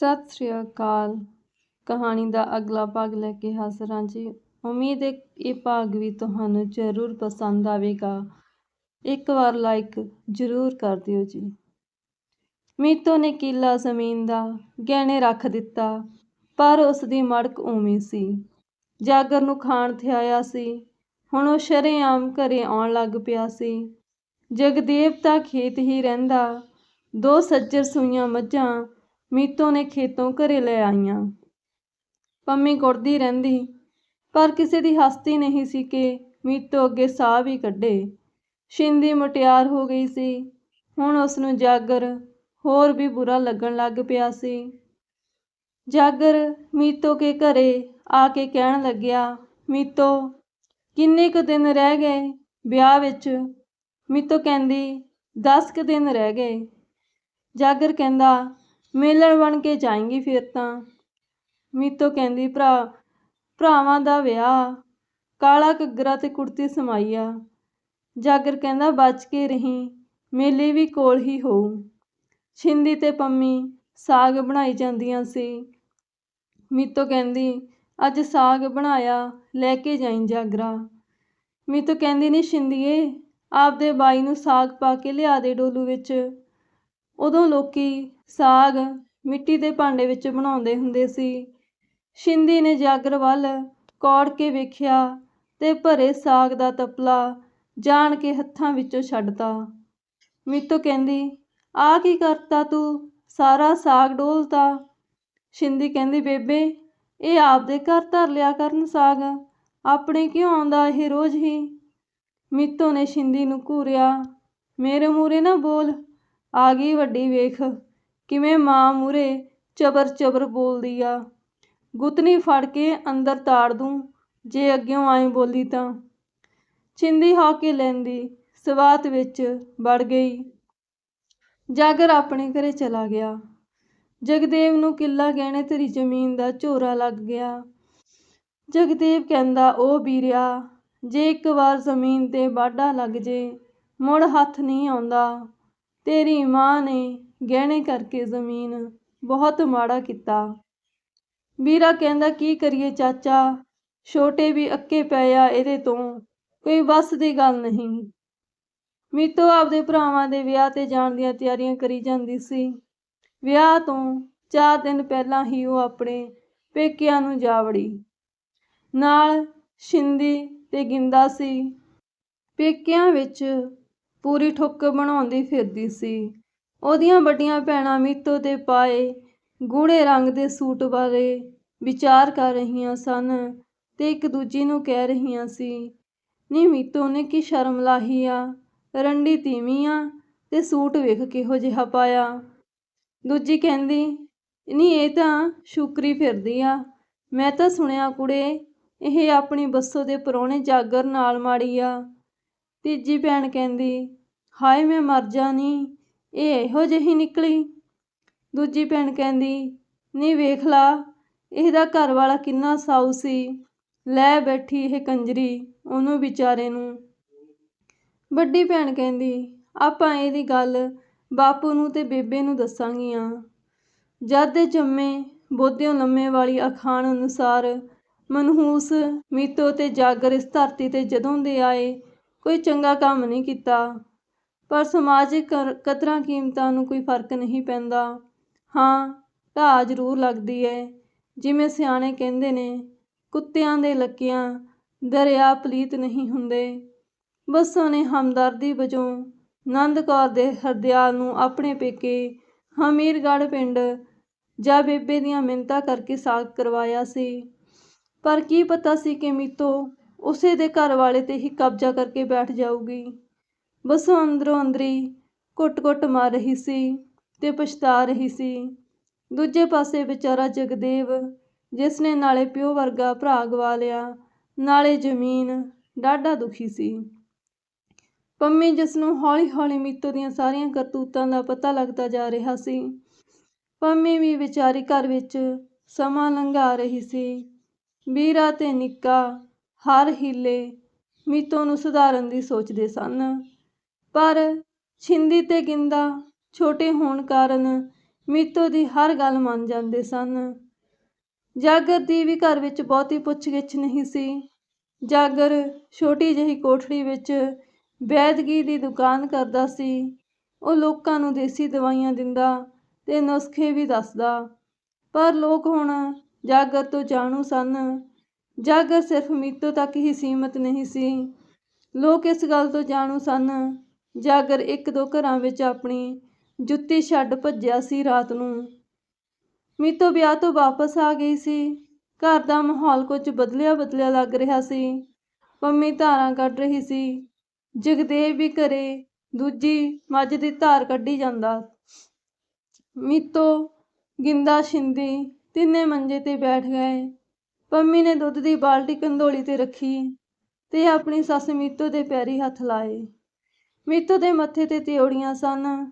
ਸਤਿ ਸ੍ਰੀ ਅਕਾਲ। ਕਹਾਣੀ ਦਾ ਅਗਲਾ ਭਾਗ ਲੈ ਕੇ ਹਾਜ਼ਰ ਹਾਂ ਜੀ। ਉਮੀਦ ਹੈ ਇਹ ਭਾਗ ਵੀ ਤੁਹਾਨੂੰ ਜ਼ਰੂਰ ਪਸੰਦ ਆਵੇਗਾ। ਇੱਕ ਵਾਰ ਲਾਈਕ ਜ਼ਰੂਰ ਕਰ ਦਿਓ ਜੀ। ਮੀਤੋ ਨੇ ਕਿੱਲਾ ਜ਼ਮੀਨ ਦਾ ਗਹਿਣੇ ਰੱਖ ਦਿੱਤਾ, ਪਰ ਉਸ ਦੀ ਮੜਕ ਉਵੇਂ ਸੀ। ਜਾਗਰ ਨੂੰ ਖਾਣ ਥਿਆਇਆ ਸੀ। ਹੁਣ ਉਹ ਸ਼ਰੇਆਮ ਘਰੇ ਆਉਣ ਲੱਗ ਪਿਆ ਸੀ। ਜਗਦੇਵ ਤਾਂ ਖੇਤ ਹੀ ਰਹਿੰਦਾ। ਦੋ ਸੱਜਰ ਸੂਈਆਂ ਮੱਝਾਂ ਮੀਤੋ ਨੇ ਖੇਤੋਂ ਘਰੇ ਲੈ ਆਈਆਂ। ਪੰਮੀ ਕੁੜਦੀ ਰਹਿੰਦੀ, ਪਰ ਕਿਸੇ ਦੀ ਹਸਤੀ ਨਹੀਂ ਸੀ ਕਿ ਮੀਤੋ ਅੱਗੇ ਸਾਹ ਵੀ ਕੱਢੇ। ਸ਼ਿੰਦੀ ਮੁਟਿਆਰ ਹੋ ਗਈ ਸੀ। ਹੁਣ ਉਸ ਨੂੰ ਜਾਗਰ ਹੋਰ ਵੀ ਬੁਰਾ ਲੱਗਣ ਲੱਗ ਪਿਆ ਸੀ। ਜਾਗਰ ਮੀਤੋ ਕੇ ਘਰੇ ਆ ਕੇ ਕਹਿਣ ਲੱਗਿਆ, ਮੀਤੋ, ਕਿੰਨੇ ਕੁ ਦਿਨ ਰਹਿ ਗਏ ਵਿਆਹ ਵਿੱਚ? ਮੀਤੋ ਕਹਿੰਦੀ 10 ਕੁ ਦਿਨ ਰਹਿ ਗਏ। ਜਾਗਰ ਕਹਿੰਦਾ ਮੇਲਣ ਬਣ ਕੇ ਜਾਏਂਗੀ ਫਿਰ ਤਾਂ। ਮੀਤੋ ਕਹਿੰਦੀ, ਭਰਾ, ਭਰਾਵਾਂ ਦਾ ਵਿਆਹ, ਕਾਲਾ ਘੱਗਰਾ ਤੇ ਕੁੜਤੀ ਸਮਾਈਆ। ਜਾਗਰ ਕਹਿੰਦਾ, ਬਚ ਕੇ ਰਹੀਂ, ਮੇਲੇ ਵੀ ਕੋਲ ਹੀ ਹੋਊ। ਛਿੰਦੀ ਤੇ ਪੰਮੀ ਸਾਗ ਬਣਾਈ ਜਾਂਦੀਆਂ ਸੀ। ਮੀਤੋ ਕਹਿੰਦੀ, ਅੱਜ ਸਾਗ ਬਣਾਇਆ, ਲੈ ਕੇ ਜਾਈਂ ਜਾਗਰਾ। ਮੀਤੋ ਕਹਿੰਦੀ ਨਹੀਂ ਛਿੰਦੀਏ, ਆਪਦੇ ਬਾਈ ਨੂੰ ਸਾਗ ਪਾ ਕੇ ਲਿਆ ਦੇ ਡੋਲੂ ਵਿੱਚ। ਉਦੋਂ ਲੋਕੀ ਸਾਗ ਮਿੱਟੀ ਦੇ ਭਾਂਡੇ ਵਿੱਚ ਬਣਾਉਂਦੇ ਹੁੰਦੇ ਸੀ। ਸ਼ਿੰਦੀ ਨੇ ਜਾਗਰ ਵੱਲ ਕੌੜ ਕੇ ਵੇਖਿਆ ਤੇ ਭਰੇ ਸਾਗ ਦਾ ਤਪਲਾ ਜਾਣ ਕੇ ਹੱਥਾਂ ਵਿੱਚੋਂ ਛੱਡਤਾ। ਮੀਤੋ ਕਹਿੰਦੀ ਆ ਕੀ ਕਰਤਾ ਤੂੰ? ਸਾਰਾ ਸਾਗ ਡੋਲਤਾ? ਸ਼ਿੰਦੀ ਕਹਿੰਦੀ, ਬੇਬੇ, ਇਹ ਆਪਦੇ ਘਰ ਧਰ ਲਿਆ ਕਰਨ ਸਾਗ। ਆਪਣੇ ਕਿਉਂ ਆਉਂਦਾ ਇਹ ਰੋਜ਼ ਹੀ? ਮੀਤੋ ਨੇ ਸ਼ਿੰਦੀ ਨੂੰ ਘੂਰਿਆ, ਮੇਰੇ ਮੂਰੇ ਨਾ ਬੋਲ। ਆ ਗਈ ਵੱਡੀ ਵੇਖ। ਕਿਵੇਂ ਮਾਂ ਮੂਰੇ ਚਬਰ ਚਬਰ ਬੋਲਦੀ ਆ? ਗੁੱਤਨੀ ਫੜ ਕੇ ਅੰਦਰ ਤਾੜ ਦੂੰ, ਜੇ ਅੱਗਿਓਂ ਆਏ ਬੋਲੀ ਤਾਂ। ਛਿੰਦੀ ਹਾ ਕੇ ਲੈਂਦੀ, ਸਵਾਤ ਵਿੱਚ ਵੜ ਗਈ। ਜਾਗਰ ਆਪਣੇ ਘਰੇ ਚਲਾ ਗਿਆ। ਜਗਦੇਵ ਨੂੰ ਕਿੱਲਾ ਗਹਿਣੇ ਤੇਰੀ ਜ਼ਮੀਨ ਦਾ ਝੋਰਾ ਲੱਗ ਗਿਆ। ਜਗਦੇਵ ਕਹਿੰਦਾ, ਉਹ ਵੀਰਿਆ, ਜੇ ਇੱਕ ਵਾਰ ਜ਼ਮੀਨ ਤੇ ਵਾਢਾ ਲੱਗ ਜੇ, ਮੁੜ ਹੱਥ ਨਹੀਂ ਆਉਂਦਾ। ਤੇਰੀ ਮਾਂ ਨੇ ਗਹਿਣੇ ਕਰਕੇ ਜ਼ਮੀਨ ਬਹੁਤ ਮਾੜਾ ਕੀਤਾ। ਵੀਰਾ ਕਹਿੰਦਾ, ਕੀ ਕਰੀਏ ਚਾਚਾ? ਛੋਟੇ ਵੀ ਅੱਕੇ ਪਏ ਆ, ਇਹਦੇ ਤੋਂ ਕੋਈ ਵੱਸ ਦੀ ਗੱਲ ਨਹੀਂ। ਮੀਤੋ ਆਪਦੇ ਭਰਾਵਾਂ ਦੇ ਵਿਆਹ ਤੇ ਜਾਣ ਦੀਆਂ ਤਿਆਰੀਆਂ ਕਰੀ ਜਾਂਦੀ ਸੀ। ਵਿਆਹ ਤੋਂ ਚਾਰ ਦਿਨ ਪਹਿਲਾਂ ਹੀ ਉਹ ਆਪਣੇ ਪੇਕਿਆਂ ਨੂੰ ਜਾ ਵੜੀ। ਨਾਲ ਸ਼ਿੰਦੀ ਤੇ ਗਿੰਦਾ ਸੀ। ਪੇਕਿਆਂ ਵਿੱਚ ਪੂਰੀ ਠੁੱਕ ਬਣਾਉਂਦੀ ਫਿਰਦੀ ਸੀ। ਉਹਦੀਆਂ ਵੱਡੀਆਂ ਭੈਣਾਂ ਮੀਤੋ ਤੇ ਪਾਏ ਗੂੜੇ ਰੰਗ ਦੇ ਸੂਟ ਬਾਰੇ ਵਿਚਾਰ ਕਰ ਰਹੀਆਂ ਸਨ ਤੇ ਇੱਕ ਦੂਜੀ ਨੂੰ ਕਹਿ ਰਹੀਆਂ ਸੀ, ਨੀ ਮੀਤੋ ਨੇ ਕੀ ਸ਼ਰਮ ਲਾਹੀ ਆ? ਰੰਡੀ ਤੀਵੀਂ ਆ ਤੇ ਸੂਟ ਵੇਖ ਕਿਹੋ ਜਿਹਾ ਪਾਇਆ? ਦੂਜੀ ਕਹਿੰਦੀ, ਨੀ, ਇਹ ਤਾਂ ਸ਼ੁਕਰੀ ਫਿਰਦੀ ਆ। ਮੈਂ ਤਾਂ ਸੁਣਿਆ ਕੁੜੇ, ਇਹ ਆਪਣੀ ਬੱਸੋ ਦੇ ਪਰੌਣੇ ਜਾਗਰ ਨਾਲ ਮਾੜੀ ਆ। ਤੀਜੀ ਭੈਣ ਕਹਿੰਦੀ, ਹਾਏ, ਮੈਂ ਮਰ ਜਾਣੀ ਇਹ ਇਹੋ ਜਿਹੀ ਨਿਕਲੀ। ਦੂਜੀ ਭੈਣ ਕਹਿੰਦੀ, ਨੀ ਵੇਖ ਲਾ, ਇਹਦਾ ਘਰ ਵਾਲਾ ਕਿੰਨਾ ਸਾਊ ਸੀ। ਲੈ ਬੈਠੀ ਇਹ ਕੰਜਰੀ ਉਹਨੂੰ ਵਿਚਾਰੇ ਨੂੰ। ਵੱਡੀ ਭੈਣ ਕਹਿੰਦੀ, ਆਪਾਂ ਇਹਦੀ ਗੱਲ ਬਾਪੂ ਨੂੰ ਤੇ ਬੇਬੇ ਨੂੰ ਦੱਸਾਂਗੀਆਂ। ਜਦ ਦੇ ਜੰਮੇ ਬੋਧਿਓ ਲੰਮੇ ਵਾਲੀ ਅਖਾਣ ਅਨੁਸਾਰ ਮਨਹੂਸ ਮੀਤੋ ਤੇ ਜਾਗਰ ਇਸ ਧਰਤੀ ਤੇ ਜਦੋਂ ਦੇ ਆਏ, ਕੋਈ ਚੰਗਾ ਕੰਮ ਨਹੀਂ ਕੀਤਾ। ਪਰ ਸਮਾਜਿਕ ਕਦਰਾਂ ਕੀਮਤਾਂ ਨੂੰ ਕੋਈ ਫ਼ਰਕ ਨਹੀਂ ਪੈਂਦਾ। ਹਾਂ, ਢਾਹ ਜ਼ਰੂਰ ਲੱਗਦੀ ਹੈ ਜਿਵੇਂ ਸਿਆਣੇ ਕਹਿੰਦੇ ਨੇ, ਕੁੱਤਿਆਂ ਦੇ ਲੱਕਿਆਂ ਦਰਿਆ ਪਲੀਤ ਨਹੀਂ ਹੁੰਦੇ। ਬੱਸੋਂ ਨੇ ਹਮਦਰਦੀ ਵਜੋਂ ਨੰਦ ਕੌਰ ਦੇ ਹਰਦਿਆਲ ਨੂੰ ਆਪਣੇ ਪੇਕੇ ਹਮੀਰਗੜ੍ਹ ਪਿੰਡ ਜਾ ਬੇਬੇ ਦੀਆਂ ਮਿੰਤਾ ਕਰਕੇ ਸਾਗ ਕਰਵਾਇਆ ਸੀ। ਪਰ ਕੀ ਪਤਾ ਸੀ ਕਿ ਮੀਤੋ ਉਸੇ ਦੇ ਘਰ ਵਾਲੇ ਤੇ ਹੀ ਕਬਜ਼ਾ ਕਰਕੇ ਬੈਠ ਜਾਊਗੀ। ਬੱਸੋਂ ਅੰਦਰੋਂ ਅੰਦਰੀ ਘੁੱਟ ਕੁੱਟ ਮਾਰ ਰਹੀ ਸੀ ਤੇ ਪਛਤਾ ਰਹੀ ਸੀ। ਦੂਜੇ ਪਾਸੇ ਵਿਚਾਰਾ ਜਗਦੇਵ, ਜਿਸ ਨੇ ਨਾਲੇ ਪਿਓ ਵਰਗਾ ਭਰਾ ਗਵਾ ਲਿਆ, ਨਾਲੇ ਜ਼ਮੀਨ, ਡਾਢਾ ਦੁਖੀ ਸੀ। ਪੰਮੀ ਜਿਸ ਨੂੰ ਹੌਲੀ-ਹੌਲੀ ਮੀਤੋ ਦੀਆਂ ਸਾਰੀਆਂ ਕਰਤੂਤਾਂ ਦਾ ਪਤਾ ਲੱਗਦਾ ਜਾ ਰਿਹਾ ਸੀ, ਪੰਮੀ ਵੀ ਵਿਚਾਰੀ ਘਰ ਵਿੱਚ ਸਮਾਂ ਲੰਘਾ ਰਹੀ ਸੀ। ਵੀਰਾ ਤੇ ਨਿੱਕਾ, ਹਰ ਹੀਲੇ ਮੀਤੋ ਨੂੰ ਸੁਧਾਰਨ ਦੀ ਸੋਚਦੇ ਸਨ। ਪਰ ਛਿੰਦੀ ਤੇ ਗਿੰਦਾ ਛੋਟੇ ਹੋਣ ਕਾਰਨ ਮੀਤੋ ਦੀ ਹਰ ਗੱਲ ਮੰਨ ਜਾਂਦੇ ਸਨ। ਜਾਗਰ ਦੀ ਵੀ ਘਰ ਵਿੱਚ ਬਹੁਤੀ ਪੁੱਛਗਿੱਛ ਨਹੀਂ ਸੀ। ਜਾਗਰ ਛੋਟੀ ਜਿਹੀ ਕੋਠੜੀ ਵਿੱਚ ਵੈਦਗੀ ਦੀ ਦੁਕਾਨ ਕਰਦਾ ਸੀ। ਉਹ ਲੋਕਾਂ ਨੂੰ ਦੇਸੀ ਦਵਾਈਆਂ ਦਿੰਦਾ ਤੇ ਨੁਸਖੇ ਵੀ ਦੱਸਦਾ। ਪਰ ਲੋਕ ਹੁਣ ਜਾਗਰ ਤੋਂ ਜਾਣੂ ਸਨ। ਜਾਗਰ ਸਿਰਫ ਮੀਤੋ ਤੱਕ ਹੀ ਸੀਮਤ ਨਹੀਂ ਸੀ। ਲੋਕ ਇਸ ਗੱਲ ਤੋਂ ਜਾਣੂ ਸਨ ਜਾਗਰ ਇੱਕ ਦੋ ਘਰਾਂ ਵਿੱਚ ਆਪਣੀ ਜੁੱਤੀ ਛੱਡ ਭੱਜਿਆ ਸੀ ਰਾਤ ਨੂੰ। ਮੀਤੋ ਵਿਆਹ ਤੋਂ ਵਾਪਸ ਆ ਗਈ ਸੀ। ਘਰ ਦਾ ਮਾਹੌਲ ਕੁਝ ਬਦਲਿਆ ਬਦਲਿਆ ਲੱਗ ਰਿਹਾ ਸੀ। ਪੰਮੀ ਧਾਰਾਂ ਕੱਢ ਰਹੀ ਸੀ। ਜਗਦੇਵ ਵੀ ਘਰੇ, ਦੂਜੀ ਮੱਝ ਦੀ ਧਾਰ ਕੱਢੀ ਜਾਂਦਾ। ਮੀਤੋ, ਗਿੰਦਾ, ਸ਼ਿੰਦੀ ਤਿੰਨੇ ਮੰਜੇ ਤੇ ਬੈਠ ਗਏ। ਪੰਮੀ ਨੇ ਦੁੱਧ ਦੀ ਬਾਲਟੀ ਕੰਧੋਲੀ ਤੇ ਰੱਖੀ ਤੇ ਆਪਣੀ ਸੱਸ ਮੀਤੋ ਦੇ ਪੈਰੀ ਹੱਥ ਲਾਏ। ਮੀਤੋ ਦੇ ਮੱਥੇ ਤੇ ਤਿਉੜੀਆਂ ਸਨ।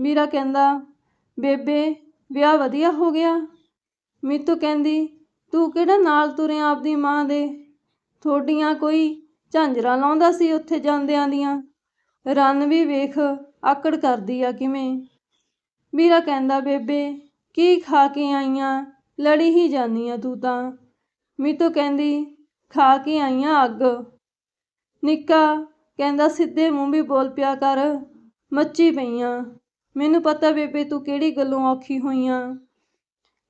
ਮੀਰਾ ਕਹਿੰਦਾ, ਬੇਬੇ, ਵਿਆਹ ਵਧੀਆ ਹੋ ਗਿਆ। ਮੀਤੂ ਕਹਿੰਦੀ, ਤੂੰ ਕਿਹੜਾ ਨਾਲ ਤੁਰਿਆ ਆਪਦੀ ਮਾਂ ਦੇ? ਥੋਡੀਆਂ ਕੋਈ ਝਾਂਜਰਾ ਲਾਉਂਦਾ ਸੀ ਉੱਥੇ ਜਾਂਦਿਆਂ ਦੀਆਂ। ਰੰਨ ਵੀ ਵੇਖ ਆਕੜ ਕਰਦੀ ਆ ਕਿਵੇਂ? ਮੀਰਾ ਕਹਿੰਦਾ, ਬੇਬੇ, ਕੀ ਖਾ ਕੇ ਆਈਆਂ? ਲੜੀ ਹੀ ਜਾਨੀ ਆ ਤੂੰ ਤਾਂ। ਮੀਤੂ ਕਹਿੰਦੀ, ਖਾ ਕੇ ਆਈਆਂ ਅੱਗ। ਨਿੱਕਾ ਕਹਿੰਦਾ, ਸਿੱਧੇ ਮੂੰਹ ਵੀ ਬੋਲ ਪਿਆ ਕਰ, ਮੱਚੀ ਪਈਆਂ। ਮੈਨੂੰ ਪਤਾ ਬੇਬੇ, ਤੂੰ ਕਿਹੜੀ ਗੱਲੋਂ ਔਖੀ ਹੋਈਆਂ।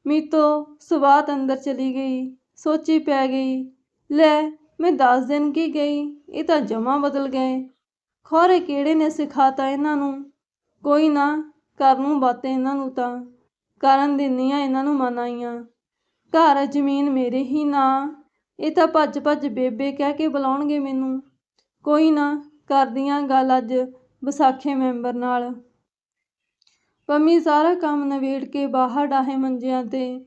ਮੀਤੋ ਸਵਾਤ ਅੰਦਰ ਚਲੀ ਗਈ, ਸੋਚੀ ਪੈ ਗਈ, ਲੈ, ਮੈਂ ਦਸ ਦਿਨ ਕੀ ਗਈ, ਇਹ ਤਾਂ ਜਮਾ ਬਦਲ ਗਏ। ਖੋਰੇ ਕਿਹੜੇ ਨੇ ਸਿਖਾਤਾ ਇਹਨਾਂ ਨੂੰ? ਕੋਈ ਨਾ ਕਰ ਨੂੰ ਬਾਤੇ ਇਹਨਾਂ ਨੂੰ ਤਾਂ। ਕਰਨ ਦਿੰਨੀ ਆ ਇਹਨਾਂ ਨੂੰ ਮਨਾਈਆਂ ਘਰ ਜ਼ਮੀਨ ਮੇਰੇ ਹੀ ਨਾ। ਇਹ ਤਾਂ ਭੱਜ ਭੱਜ ਬੇਬੇ ਕਹਿ ਕੇ ਬੁਲਾਉਣਗੇ ਮੈਨੂੰ। ਕੋਈ ਨਾ, ਕਰਦੀਆਂ ਗੱਲ ਅੱਜ ਵਿਸਾਖੇ ਮੈਂਬਰ ਨਾਲ। ਪੰਮੀ ਸਾਰਾ ਕੰਮ ਨਵੇੜ ਕੇ ਬਾਹਰ ਡਾਹੇ ਮੰਜਿਆਂ ਤੇ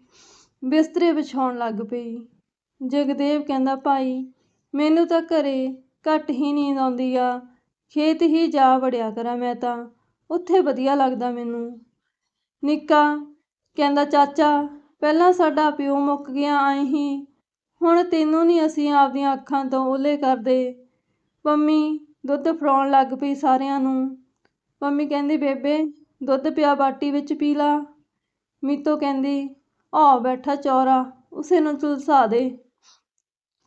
ਬਿਸਤਰੇ ਵਿਛਾਉਣ ਲੱਗ ਪਈ। ਜਗਦੇਵ ਕਹਿੰਦਾ, ਭਾਈ, ਮੈਨੂੰ ਤਾਂ ਘਰੇ ਘੱਟ ਹੀ ਨੀਂਦ ਆਉਂਦੀ ਆ। ਖੇਤ ਹੀ ਜਾ ਵੜਿਆ ਕਰਾਂ ਮੈਂ ਤਾਂ। ਉੱਥੇ ਵਧੀਆ ਲੱਗਦਾ ਮੈਨੂੰ। ਨਿੱਕਾ ਕਹਿੰਦਾ, ਚਾਚਾ, ਪਹਿਲਾਂ ਸਾਡਾ ਪਿਓ ਮੁੱਕ ਗਿਆ, ਆਏ ਹੀ। ਹੁਣ ਤੈਨੂੰ ਨਹੀਂ ਅਸੀਂ ਆਪਦੀਆਂ ਅੱਖਾਂ ਤੋਂ ਓਲੇ ਕਰਦੇ। ਪੰਮੀ ਦੁੱਧ ਫੜਾਉਣ ਲੱਗ ਪਈ ਸਾਰਿਆਂ ਨੂੰ। ਪੰਮੀ ਕਹਿੰਦੀ, ਬੇਬੇ, ਦੁੱਧ ਪਿਆ ਬਾਟੀ ਵਿੱਚ ਪੀ ਲਾ। ਮੀਤੋ ਕਹਿੰਦੀ ਆ ਬੈਠਾ ਚੌਰਾ, ਉਸੇ ਨੂੰ ਝੁਲਸਾ ਦੇ।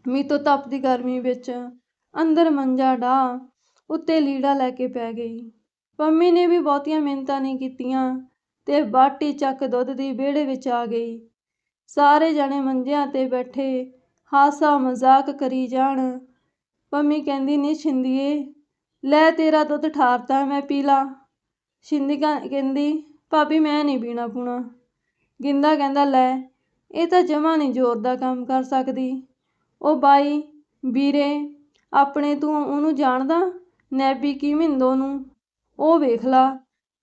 ਮੀਤੋ ਤਪਦੀ ਗਰਮੀ ਵਿੱਚ ਅੰਦਰ ਮੰਜਾ ਢਾ ਉੱਤੇ ਲੀੜਾ ਲੈ ਕੇ ਪੈ ਗਈ। ਪੰਮੀ ਨੇ ਵੀ ਬਹੁਤੀਆਂ ਮਿਹਨਤਾਂ ਨਹੀਂ ਕੀਤੀਆਂ ਤੇ ਬਾਟੀ ਚੱਕ ਦੁੱਧ ਦੀ ਵਿਹੜੇ ਵਿੱਚ ਆ ਗਈ। ਸਾਰੇ ਜਣੇ ਮੰਜਿਆਂ ਤੇ ਬੈਠੇ ਹਾਸਾ ਮਜ਼ਾਕ ਕਰੀ ਜਾਣ। ਪੰਮੀ ਕਹਿੰਦੀ ਨਹੀਂ ਛਿੰਦੀਏ, ਲੈ ਤੇਰਾ ਦੁੱਧ ਠਾਰਤਾ ਮੈਂ ਪੀ ਲਾ। ਛਿੰਦੀ ਕਹਿੰਦੀ, ਭਾਬੀ, ਮੈਂ ਨਹੀਂ ਪੀਣਾ ਪੂਣਾ। ਗਿੰਦਾ ਕਹਿੰਦਾ, ਲੈ, ਇਹ ਤਾਂ ਜਮਾ ਨਹੀਂ ਜ਼ੋਰ ਦਾ ਕੰਮ ਕਰ ਸਕਦੀ। ਉਹ ਬਾਈ, ਵੀਰੇ, ਆਪਣੇ ਤੂੰ ਉਹਨੂੰ ਜਾਣਦਾ? ਨੈਬੀ ਕੀ ਮਿੰਦੋ ਨੂੰ? ਉਹ ਵੇਖ ਲਾ,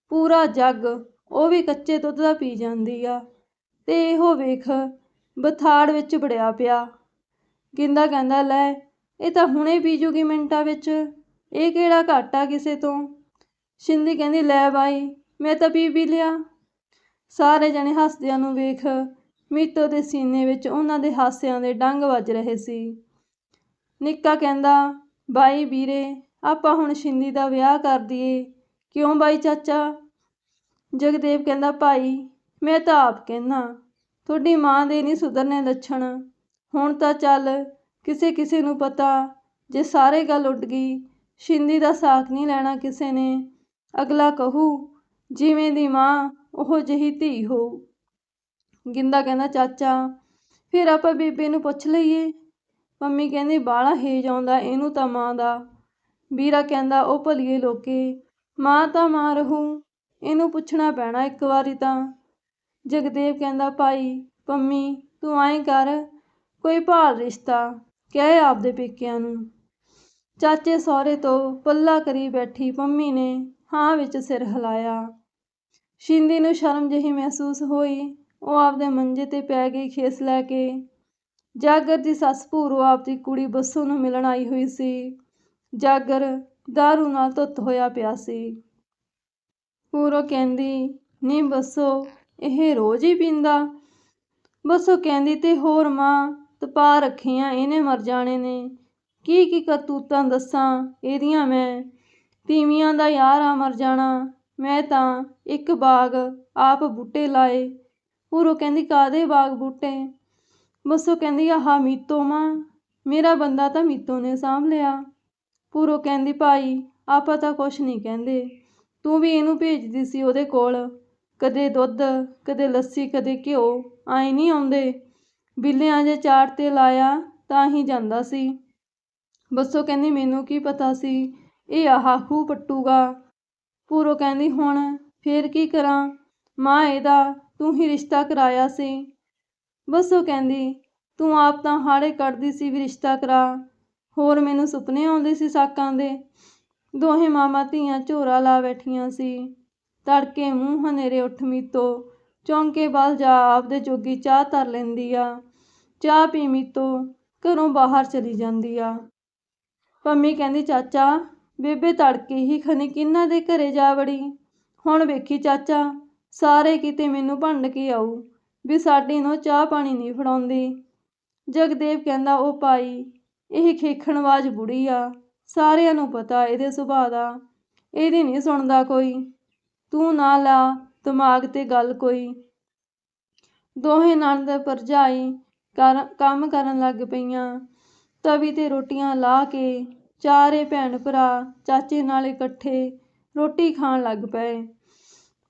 ਪੂਰਾ ਜੱਗ, ਉਹ ਵੀ ਕੱਚੇ ਦੁੱਧ ਦਾ ਪੀ ਜਾਂਦੀ ਆ। ਤੇ ਇਹੋ ਵੇਖ, ਬਥਾੜ ਵਿੱਚ ਵੜਿਆ ਪਿਆ। ਗਿੰਦਾ ਕਹਿੰਦਾ, ਲੈ ਇਹ ਤਾਂ ਹੁਣੇ ਬੀਜੂਗੀ ਮਿੰਟਾਂ ਵਿੱਚ। ਇਹ ਕਿਹੜਾ ਘਾਟਾ ਕਿਸੇ ਤੋਂ? ਸ਼ਿੰਦੀ ਕਹਿੰਦੀ, ਲੈ ਬਾਈ, ਮੈਂ ਤਾਂ ਪੀ ਵੀ ਲਿਆ। ਸਾਰੇ ਜਣੇ ਹੱਸਦਿਆਂ ਨੂੰ ਵੇਖ ਮੀਤੋ ਦੇ ਸੀਨੇ ਵਿੱਚ ਉਹਨਾਂ ਦੇ ਹਾਸਿਆਂ ਦੇ ਡੰਗ ਵੱਜ ਰਹੇ ਸੀ। ਨਿੱਕਾ ਕਹਿੰਦਾ, ਬਾਈ ਵੀਰੇ, ਆਪਾਂ ਹੁਣ ਸ਼ਿੰਦੀ ਦਾ ਵਿਆਹ ਕਰ ਦਈਏ। ਕਿਉਂ ਬਾਈ ਚਾਚਾ? ਜਗਦੇਵ ਕਹਿੰਦਾ, ਭਾਈ, ਮੈਂ ਤਾਂ ਆਪ ਕਹਿਣਾ ਤੁਹਾਡੀ ਮਾਂ ਦੇ ਨਹੀਂ ਸੁਧਰਨੇ ਲੱਛਣ। ਹੁਣ ਤਾਂ ਚੱਲ ਕਿਸੇ ਕਿਸੇ ਨੂੰ ਪਤਾ। ਜੇ ਸਾਰੇ ਗੱਲ ਉੱਡ ਗਈ, ਸ਼ਿੰਦੀ ਦਾ ਸਾਥ ਨਹੀਂ ਲੈਣਾ ਕਿਸੇ ਨੇ। ਅਗਲਾ ਕਹੂ, ਜਿਵੇਂ ਦੀ ਮਾਂ, ਉਹ ਜਿਹੀ ਧੀ ਹੋ। ਗਿੰਦਾ ਕਹਿੰਦਾ, ਚਾਚਾ, ਫਿਰ ਆਪਾਂ ਬੀਬੇ ਨੂੰ ਪੁੱਛ ਲਈਏ। ਮੰਮੀ ਕਹਿੰਦੀ ਬਾਲਾ ਹੇਜ ਆਉਂਦਾ ਇਹਨੂੰ ਤਾਂ ਮਾਂ ਦਾ। ਵੀਰਾ ਕਹਿੰਦਾ, ਉਹ ਭਲੀਏ ਲੋਕੇ, ਮਾਂ ਤਾਂ ਮਾਂ ਰਹੂ, ਇਹਨੂੰ ਪੁੱਛਣਾ ਪੈਣਾ ਇੱਕ ਵਾਰੀ ਤਾਂ। ਜਗਦੇਵ ਕਹਿੰਦਾ, ਭਾਈ, ਪੰਮੀ, ਤੂੰ ਐਂ ਕਰ, ਕੋਈ ਭਾਲ ਰਿਸ਼ਤਾ ਕਹਿ ਆਪਦੇ ਪੇਕਿਆਂ ਨੂੰ। ਚਾਚੇ ਸਹੁਰੇ ਤੋਂ ਪੱਲਾ ਕਰੀ ਬੈਠੀ ਪੰਮੀ ਨੇ ਹਾਂ ਵਿੱਚ ਸਿਰ ਹਿਲਾਇਆ। ਸ਼ਿੰਦੀ ਨੂੰ ਸ਼ਰਮ ਜਿਹੀ ਮਹਿਸੂਸ ਹੋਈ। ਉਹ ਆਪਦੇ ਮੰਜੇ ਤੇ ਪੈ ਗਈ ਖੇਸ ਲੈ ਕੇ। ਜਾਗਰ ਦੀ ਸੱਸ ਭੂਰੋ ਆਪਦੀ ਕੁੜੀ ਬੱਸੂ ਨੂੰ ਮਿਲਣ ਆਈ ਹੋਈ ਸੀ। ਜਾਗਰ ਦਾਰੂ ਨਾਲ ਧੁੱਤ ਹੋਇਆ ਪਿਆ ਸੀ। ਪੂਰੋ ਕਹਿੰਦੀ, ਨੀ ਬੱਸੋ, ਇਹ ਰੋਜ਼ ਹੀ ਪੀਂਦਾ। ਬੱਸੋ ਕਹਿੰਦੀ, ਤੇ ਹੋਰ ਮਾਂ ਤਪਾ ਰੱਖੀਆਂ ਇਹਨੇ ਮਰ ਜਾਣੇ ਨੇ। ਕੀ ਕੀ ਕਰਤੂਤਾਂ ਦੱਸਾਂ? ਇਹਦੀਆਂ ਮੈਂ ਤੀਵੀਆਂ ਦਾ ਯਾਰ ਆ ਮਰ ਜਾਣਾ। ਮੈਂ ਤਾਂ ਇੱਕ ਬਾਗ ਆਪ ਬੂਟੇ ਲਾਏ। ਪੂਰੋ ਕਹਿੰਦੀ ਕਾਦੇ ਬਾਗ ਬੂਟੇ? ਬੱਸੋ ਕਹਿੰਦੀ, ਆਹ ਮੀਤੋ ਮਾਂ। ਮੇਰਾ ਬੰਦਾ ਤਾਂ ਮੀਤੋ ਨੇ ਸਾਂਭ ਲਿਆ। ਪੂਰੋ ਕਹਿੰਦੀ, ਭਾਈ, ਆਪਾਂ ਤਾਂ ਕੁਛ ਨਹੀਂ ਕਹਿੰਦੇ। ਤੂੰ ਵੀ ਇਹਨੂੰ ਭੇਜਦੀ ਸੀ ਉਹਦੇ ਕੋਲ। ਕਦੇ ਦੁੱਧ, ਕਦੇ ਲੱਸੀ, ਕਦੇ ਘਿਓ, ਆਏ ਨਹੀਂ ਆਉਂਦੇ। ਬਿੱਲਿਆਂ ਜੇ ਚਾਰ ਤੇ ਲਾਇਆ ਤਾਂ ਹੀ ਜਾਂਦਾ ਸੀ। ਬੱਸੋ ਕਹਿੰਦੀ, ਮੈਨੂੰ ਕੀ ਪਤਾ ਸੀ? ਇਹ ਆਹ ਖੂਹ ਪੱਟੂਗਾ? ਪੂਰੋ ਕਹਿੰਦੀ, ਹੁਣ ਫੇਰ ਕੀ ਕਰਾਂ? ਮਾਂ ਇਹਦਾ ਤੂੰ ਹੀ ਰਿਸ਼ਤਾ ਕਰਾਇਆ ਸੀ। ਬੱਸੋ ਕਹਿੰਦੀ, ਤੂੰ ਆਪ ਤਾਂ ਹਾੜੇ ਕੱਢਦੀ ਸੀ ਵੀ ਰਿਸ਼ਤਾ ਕਰਾ। ਹੋਰ ਮੈਨੂੰ ਸੁਪਨੇ ਆਉਂਦੇ ਸੀ ਸਾਕਾਂ ਦੇ। ਦੋਹੇ ਮਾਮਾ ਧੀਆਂ ਝੋਰਾ ਲਾ ਬੈਠੀਆਂ ਸੀ। ਤੜਕੇ ਮੂੰਹ ਹਨੇਰੇ ਉੱਠ ਮੀਤੋ। ਚੌਂਕੇ ਵੱਲ ਜਾ ਆਪਦੇ ਜੋਗੀ ਚਾਹ ਧਰ ਲੈਂਦੀ ਆ। ਚਾਹ ਪੀ ਤੋਂ ਘਰੋਂ ਬਾਹਰ ਚਲੀ ਜਾਂਦੀ ਆ। ਪੰਮੀ ਕਹਿੰਦੀ, ਚਾਚਾ, ਬੇਬੇ ਤੜਕੇ ਹੀ ਖਨੀ ਕਿੰਨਾ ਦੇ ਘਰੇ ਜਾ ਵੜੀ? ਹੁਣ ਵੇਖੀ ਚਾਚਾ, ਸਾਰੇ ਕਿਤੇ ਮੈਨੂੰ ਭੰਡ ਕੇ ਆਉ ਵੀ ਸਾਡੀ ਨੂੰ ਚਾਹ ਪਾਣੀ ਨਹੀਂ ਫੜਾਉਂਦੀ। ਜਗਦੇਵ ਕਹਿੰਦਾ, ਉਹ ਭਾਈ, ਇਹ ਖੇਖਣਵਾਜ ਬੁੜੀ ਆ। ਸਾਰਿਆਂ ਨੂੰ ਪਤਾ ਇਹਦੇ ਸੁਭਾਅ ਦਾ। ਇਹਦੀ ਨਹੀਂ ਸੁਣਦਾ ਕੋਈ। ਤੂੰ ਨਾ ਲਾ ਦਿਮਾਗ ਤੇ ਗੱਲ ਕੋਈ। ਦੋਹੇ ਨਣਦ ਭਰਜਾਈ ਕਰ, ਕੰਮ ਕਰਨ ਲੱਗ ਪਈਆਂ। ਤਵੀ ਤੇ ਰੋਟੀਆਂ ਲਾ ਕੇ ਚਾਰੇ ਭੈਣ ਭਰਾ ਚਾਚੇ ਨਾਲ ਇਕੱਠੇ ਰੋਟੀ ਖਾਣ ਲੱਗ ਪਏ।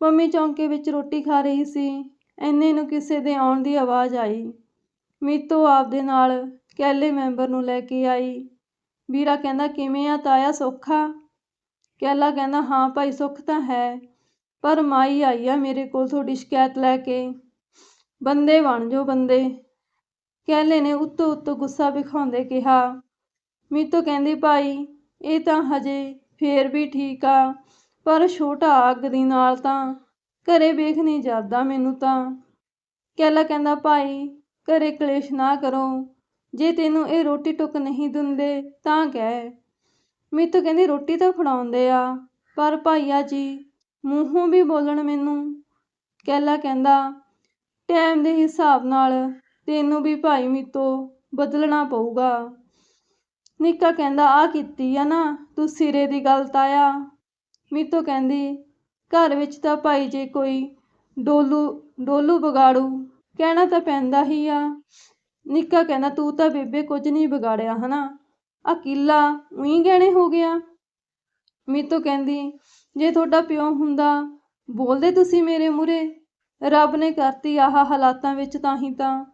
ਮੰਮੀ ਚੌਂਕੇ ਵਿੱਚ ਰੋਟੀ ਖਾ ਰਹੀ ਸੀ। ਐਨੇ ਨੂੰ ਕਿਸੇ ਦੇ ਆਉਣ ਦੀ ਆਵਾਜ਼ ਆਈ। ਮੀਤੋ ਆਪਦੇ ਨਾਲ ਕੈਲੇ ਮੈਂਬਰ ਨੂੰ ਲੈ ਕੇ ਆਈ। ਵੀਰਾ ਕਹਿੰਦਾ, ਕਿਵੇਂ ਆ ਤਾਇਆ? ਸੌਖਾ? ਕੈਲਾ ਕਹਿੰਦਾ, ਹਾਂ ਭਾਈ, ਸੁੱਖ ਤਾਂ ਹੈ। ਪਰ ਮਾਈ ਆਈ ਆ ਮੇਰੇ ਕੋਲ ਤੁਹਾਡੀ ਸ਼ਿਕਾਇਤ ਲੈ ਕੇ। ਬੰਦੇ ਬਣ ਜਾਓ ਬੰਦੇ। ਕੈਲੇ ਨੇ ਉੱਤੋਂ ਉੱਤੋਂ ਗੁੱਸਾ ਵਿਖਾਉਂਦੇ ਕਿਹਾ, ਮੀਤੋ ਕਹਿੰਦੀ ਭਾਈ, ਇਹ ਤਾਂ ਹਜੇ ਫੇਰ ਵੀ ਠੀਕ ਆ, ਪਰ ਛੋਟਾ ਅੱਗ ਦੀ ਨਾਲ ਤਾਂ ਘਰੇ ਵੇਖ ਨਹੀਂ ਜਾਂਦਾ ਮੈਨੂੰ ਤਾਂ। ਕਹਿਲਾ ਕਹਿੰਦਾ, ਭਾਈ, ਘਰੇ ਕਲੇਸ਼ ਨਾ ਕਰੋ। ਜੇ ਤੈਨੂੰ ਇਹ ਰੋਟੀ ਟੁੱਕ ਨਹੀਂ ਦਿੰਦੇ ਤਾਂ ਕਹਿ। ਮੀਤੋ ਕਹਿੰਦੀ, ਰੋਟੀ ਤਾਂ ਫੜਾਉਂਦੇ ਆ, ਪਰ ਭਾਈਆ ਜੀ ਮੂੰਹੋਂ ਵੀ ਬੋਲਣ ਮੈਨੂੰ। ਕਹਿਲਾ ਕਹਿੰਦਾ ਟਾਈਮ ਦੇ ਹਿਸਾਬ ਨਾਲ ਤੈਨੂੰ ਵੀ ਭਾਈ ਮੀਤੋ ਬਦਲਣਾ ਪਊਗਾ। ਨਿੱਕਾ ਕਹਿੰਦਾ ਆ ਕੀਤੀ ਆ ਨਾ, ਤੂੰ ਸਿਰੇ ਦੀ ਗੱਲ ਤਾਇਆ ਮੀਤੋ ਕਹਿੰਦੀ, ਘਰ ਵਿੱਚ ਤਾਂ ਭਾਈ ਜੇ ਕੋਈ ਡੋਲੂ ਡੋਲੂ ਵਿਗਾੜੂ, ਕਹਿਣਾ ਤਾਂ ਪੈਂਦਾ ਹੀ ਆ। ਨਿੱਕਾ ਕਹਿੰਦਾ, ਤੂੰ ਤਾਂ ਬੇਬੇ ਕੁਝ ਨਹੀਂ ਵਿਗਾੜਿਆ, ਹਨਾ? ਆ ਕਿੱਲਾ ਉਹੀ ਗਹਿਣੇ ਹੋ ਗਿਆ। ਮੀਤੋ ਕਹਿੰਦੀ, ਜੇ ਤੁਹਾਡਾ ਪਿਓ ਹੁੰਦਾ, ਬੋਲਦੇ ਤੁਸੀਂ ਮੇਰੇ ਮੂਰੇ ਰੱਬ ਨੇ ਕਰਤੀ ਆਹ ਹਾਲਾਤਾਂ ਵਿੱਚ ਤਾਂ ਹੀ ਤਾਂ।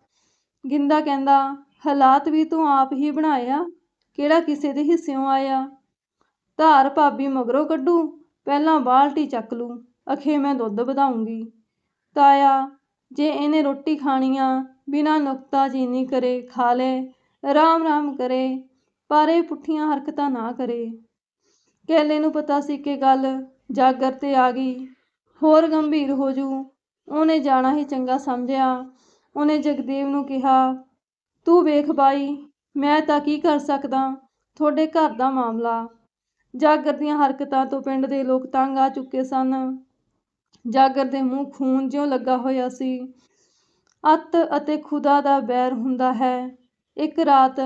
ਗਿੰਦਾ ਕਹਿੰਦਾ, ਹਾਲਾਤ ਵੀ ਤੂੰ ਆਪ ਹੀ ਬਣਾਇਆ, ਕਿਹੜਾ ਕਿਸੇ ਦੇ ਹਿੱਸਿਓਂ ਆਇਆ? ਧਾਰ ਭਾਬੀ ਮਗਰੋਂ ਕੱਢੂ, ਪਹਿਲਾਂ ਬਾਲਟੀ ਚੱਕ ਲੂ, ਅਖੇ ਮੈਂ ਦੁੱਧ ਵਧਾਉਂਗੀ। ਤਾਇਆ, ਜੇ ਇਹਨੇ ਰੋਟੀ ਖਾਣੀ ਆ ਬਿਨਾ ਨੁਕਤਾਚੀਨੀ ਕਰੇ, ਖਾ ਲੈ ਆਰਾਮ ਰਾਮ ਕਰੇ, ਪਰ ਇਹ ਪੁੱਠੀਆਂ ਹਰਕਤਾਂ ਨਾ ਕਰੇ। ਕੇਲੇ ਨੂੰ ਪਤਾ ਸੀ ਕਿ ਗੱਲ ਜਾਗਰ ਤੇ ਆ ਗਈ। ਹੋਰ ਗੰਭੀਰ ਹੋ ਜੂ। ਉਹਨੇ ਜਾਣਾ ਹੀ ਚੰਗਾ ਸਮਝਿਆ। ਉਹਨੇ ਜਗਦੇਵ ਨੂੰ ਕਿਹਾ, ਤੂੰ ਵੇਖ ਬਾਈ, ਮੈਂ ਤਾਂ ਕੀ ਕਰ ਸਕਦਾ? ਤੁਹਾਡੇ ਘਰ ਦਾ ਮਾਮਲਾ। ਜਾਗਰ ਦੀਆਂ ਹਰਕਤਾਂ ਤੋਂ ਪਿੰਡ ਦੇ ਲੋਕ ਤੰਗ ਆ ਚੁੱਕੇ ਸਨ। ਜਾਗਰ ਦੇ ਮੂੰਹ ਖੂਨ ਜਿਉਂ ਲੱਗਾ ਹੋਇਆ ਸੀ। ਅੱਤ ਅਤੇ ਖੁਦਾ ਦਾ ਬੈਰ ਹੁੰਦਾ ਹੈ। ਇੱਕ ਰਾਤ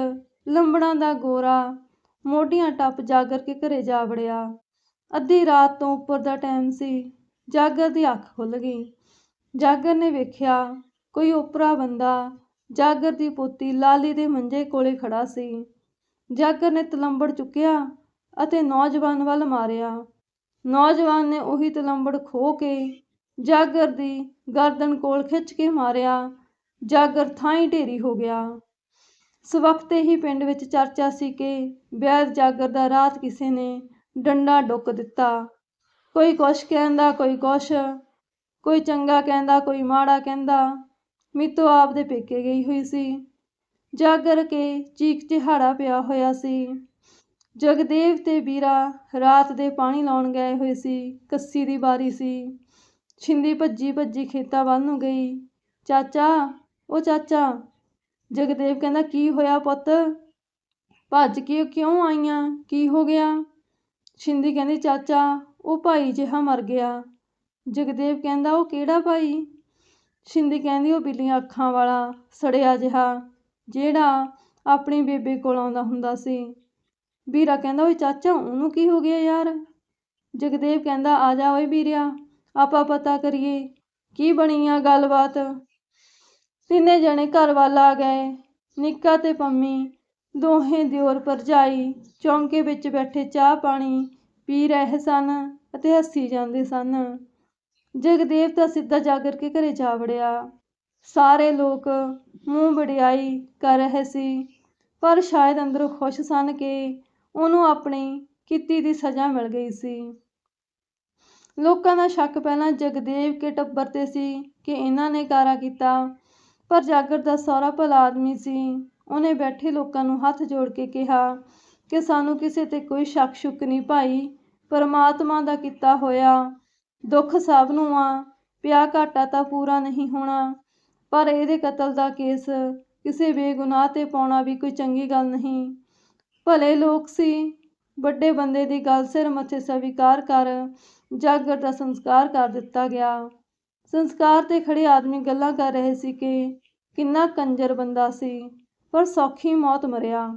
ਲੰਬੜਾਂ ਦਾ ਗੋਰਾ ਮੋਢੀਆਂ ਟੱਪ ਜਾਗਰ ਕੇ ਘਰੇ ਜਾ ਵੜਿਆ। ਅੱਧੀ ਰਾਤ ਤੋਂ ਉੱਪਰ ਦਾ ਟਾਈਮ ਸੀ। ਜਾਗਰ ਦੀ ਅੱਖ ਖੁੱਲ ਗਈ। ਜਾਗਰ ਨੇ ਵੇਖਿਆ, ਕੋਈ ਉਪਰਾ ਬੰਦਾ ਜਾਗਰ ਦੀ ਪੋਤੀ ਲਾਲੀ ਦੇ ਮੰਜੇ ਕੋਲੇ ਖੜਾ ਸੀ। ਜਾਗਰ ਨੇ ਤਲੰਬੜ ਚੁੱਕਿਆ ਅਤੇ ਨੌਜਵਾਨ ਵੱਲ ਮਾਰਿਆ। ਨੌਜਵਾਨ ਨੇ ਉਹੀ ਤਲੰਬੜ ਖੋ ਕੇ ਜਾਗਰ ਦੀ ਗਰਦਨ ਕੋਲ ਖਿੱਚ ਕੇ ਮਾਰਿਆ। ਜਾਗਰ ਥਾਂ ਹੀ ਢੇਰੀ ਹੋ ਗਿਆ। ਸਵਖਤੇ ਹੀ ਪਿੰਡ ਵਿੱਚ ਚਰਚਾ ਸੀ ਕਿ ਬੈਦ ਜਾਗਰ ਦਾ ਰਾਤ ਕਿਸੇ ਨੇ ਡੰਡਾ ਡੁੱਕ ਦਿੱਤਾ। ਕੋਈ ਕੁਛ ਕਹਿੰਦਾ, ਕੋਈ ਕੁਛ। ਕੋਈ ਚੰਗਾ ਕਹਿੰਦਾ, ਕੋਈ ਮਾੜਾ ਕਹਿੰਦਾ। ਮੀਤੋ ਆਪਦੇ ਪੇਕੇ ਗਈ ਹੋਈ ਸੀ। ਜਾਗਰ ਕੇ ਚੀਕ ਚਿਹਾੜਾ ਪਿਆ ਹੋਇਆ ਸੀ। ਜਗਦੇਵ ਤੇ ਵੀਰਾ ਰਾਤ ਦੇ ਪਾਣੀ ਲਾਉਣ ਗਏ ਹੋਏ ਸੀ। ਕੱਸੀ ਦੀ ਵਾਰੀ ਸੀ। ਛਿੰਦੀ ਭੱਜੀ ਭੱਜੀ ਖੇਤਾਂ ਵੱਲ ਨੂੰ ਗਈ। ਚਾਚਾ, ਉਹ ਚਾਚਾ ਜਗਦੇਵ ਕਹਿੰਦਾ, ਕੀ ਹੋਇਆ ਪੁੱਤ? ਭੱਜ ਕੇ ਕਿਉਂ ਆਈਆਂ? ਕੀ ਹੋ ਗਿਆ? ਛਿੰਦੀ ਕਹਿੰਦੀ, ਚਾਚਾ, ਉਹ ਭਾਈ ਜਿਹਾ ਮਰ ਗਿਆ। ਜਗਦੇਵ ਕਹਿੰਦਾ, ਉਹ ਕਿਹੜਾ ਭਾਈ? ਛਿੰਦੀ ਕਹਿੰਦੀ, ਉਹ ਬਿੱਲੀਆਂ ਅੱਖਾਂ ਵਾਲਾ, ਸੜਿਆ ਜਿਹਾ, ਜਿਹੜਾ ਆਪਣੀ ਬੇਬੇ ਕੋਲ ਆਉਂਦਾ ਹੁੰਦਾ ਸੀ। ਵੀਰਾ ਕਹਿੰਦਾ, ਓਏ ਚਾਚਾ, ਉਹਨੂੰ ਕੀ ਹੋ ਗਿਆ ਯਾਰ? ਜਗਦੇਵ ਕਹਿੰਦਾ, ਆ ਜਾ ਓਏ ਵੀਰਿਆ, ਆਪਾਂ ਪਤਾ ਕਰੀਏ, ਕੀ ਬਣੀ ਆ ਗੱਲਬਾਤ? ਤਿੰਨੇ ਜਣੇ ਘਰ ਵੱਲ ਆ ਗਏ। ਨਿੱਕਾ ਤੇ ਪੰਮੀ ਦੋਹੇ ਦਿਓਰ ਭਰਜਾਈ ਚੌਂਕੇ ਵਿੱਚ ਬੈਠੇ ਚਾਹ ਪਾਣੀ ਪੀ ਰਹੇ ਸਨ ਅਤੇ ਹੱਸੀ ਜਾਂਦੇ ਸਨ। ਜਗਦੇਵ ਤਾਂ ਸਿੱਧਾ ਜਾਗਰ ਕੇ ਘਰੇ ਜਾ ਵੜਿਆ। ਸਾਰੇ ਲੋਕ ਮੂੰਹ ਵਡਿਆਈ ਕਰ ਰਹੇ ਸੀ, ਪਰ ਸ਼ਾਇਦ ਅੰਦਰੋਂ ਖੁਸ਼ ਸਨ ਕਿ ਉਹਨੂੰ ਆਪਣੀ ਕੀਤੀ ਦੀ ਸਜ਼ਾ ਮਿਲ ਗਈ ਸੀ। ਲੋਕਾਂ ਦਾ ਸ਼ੱਕ ਪਹਿਲਾਂ ਜਗਦੇਵ ਕੇ ਟੱਬਰ ਤੇ ਸੀ ਕਿ ਇਹਨਾਂ ਨੇ ਕਾਰਾ ਕੀਤਾ। ਪਰ ਜਾਗਰ ਦਾ ਸਹੁਰਾ ਭਲਾ ਆਦਮੀ ਸੀ। ਉਹਨੇ ਬੈਠੇ ਲੋਕਾਂ ਨੂੰ ਹੱਥ ਜੋੜ ਕੇ ਕਿਹਾ ਕਿ ਸਾਨੂੰ ਕਿਸੇ ਤੇ ਕੋਈ ਸ਼ੱਕ ਸ਼ੁਕ ਨਹੀਂ ਭਾਈ। ਪਰਮਾਤਮਾ ਦਾ ਕੀਤਾ ਹੋਇਆ ਦੁੱਖ ਸਭ ਨੂੰ ਆ। ਪਿਆ ਘਾਟਾ ਤਾਂ ਪੂਰਾ ਨਹੀਂ ਹੋਣਾ। ਪਰ ਇਹਦੇ ਕਤਲ ਦਾ ਕੇਸ ਕਿਸੇ ਬੇਗੁਨਾਹ ਤੇ ਪਾਉਣਾ ਵੀ ਕੋਈ ਚੰਗੀ ਗੱਲ ਨਹੀਂ। ਭਲੇ ਲੋਕ ਸੀ। ਵੱਡੇ ਬੰਦੇ ਦੀ ਗੱਲ ਸਿਰ ਮੱਥੇ ਸਵੀਕਾਰ ਕਰ ਜਾਗਰ ਦਾ ਸੰਸਕਾਰ ਕਰ ਦਿੱਤਾ ਗਿਆ। ਸੰਸਕਾਰ ਤੇ ਖੜੇ ਆਦਮੀ ਗੱਲਾਂ ਕਰ ਰਹੇ ਸੀ ਕਿ ਕਿੰਨਾ ਕੰਜਰ ਬੰਦਾ ਸੀ, ਪਰ ਸੌਖੀ ਮੌਤ ਮਰਿਆ।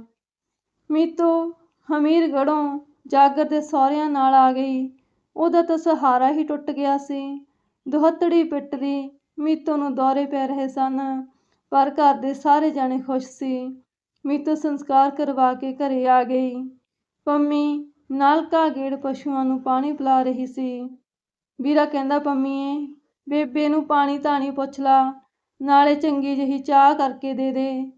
ਮੀਤੋ, ਹਮੀਰ ਗੜੋਂ ਜਾਗਰ ਦੇ ਸਹੁਰਿਆਂ ਨਾਲ ਆ ਗਈ। ਉਹਦਾ ਤਾਂ ਸਹਾਰਾ ਹੀ ਟੁੱਟ ਗਿਆ ਸੀ। ਦੁਹੱਤੜੀ ਪਿੱਟਦੀ ਮੀਤੋ ਨੂੰ ਦੌਰੇ ਪੈ ਰਹੇ ਸਨ, ਪਰ ਘਰ ਦੇ ਸਾਰੇ ਜਾਣੇ ਖੁਸ਼ ਸੀ। ਮੀਤੋ ਸੰਸਕਾਰ ਕਰਵਾ ਕੇ ਘਰੇ ਆ ਗਈ। ਪੰਮੀ ਨਾਲਕਾ ਗੇੜ ਪਸ਼ੂਆਂ ਨੂੰ ਪਾਣੀ ਪਿਲਾ ਰਹੀ ਸੀ। ਵੀਰਾ ਕਹਿੰਦਾ ਪੰਮੀਏ ਬੇਬੇ ਨੂੰ ਪਾਣੀ ਧਾਣੀ ਪੁੱਛ ਲਾ, ਨਾਲੇ ਚੰਗੀ ਜਿਹੀ ਚਾਹ ਕਰਕੇ ਦੇ ਦੇ।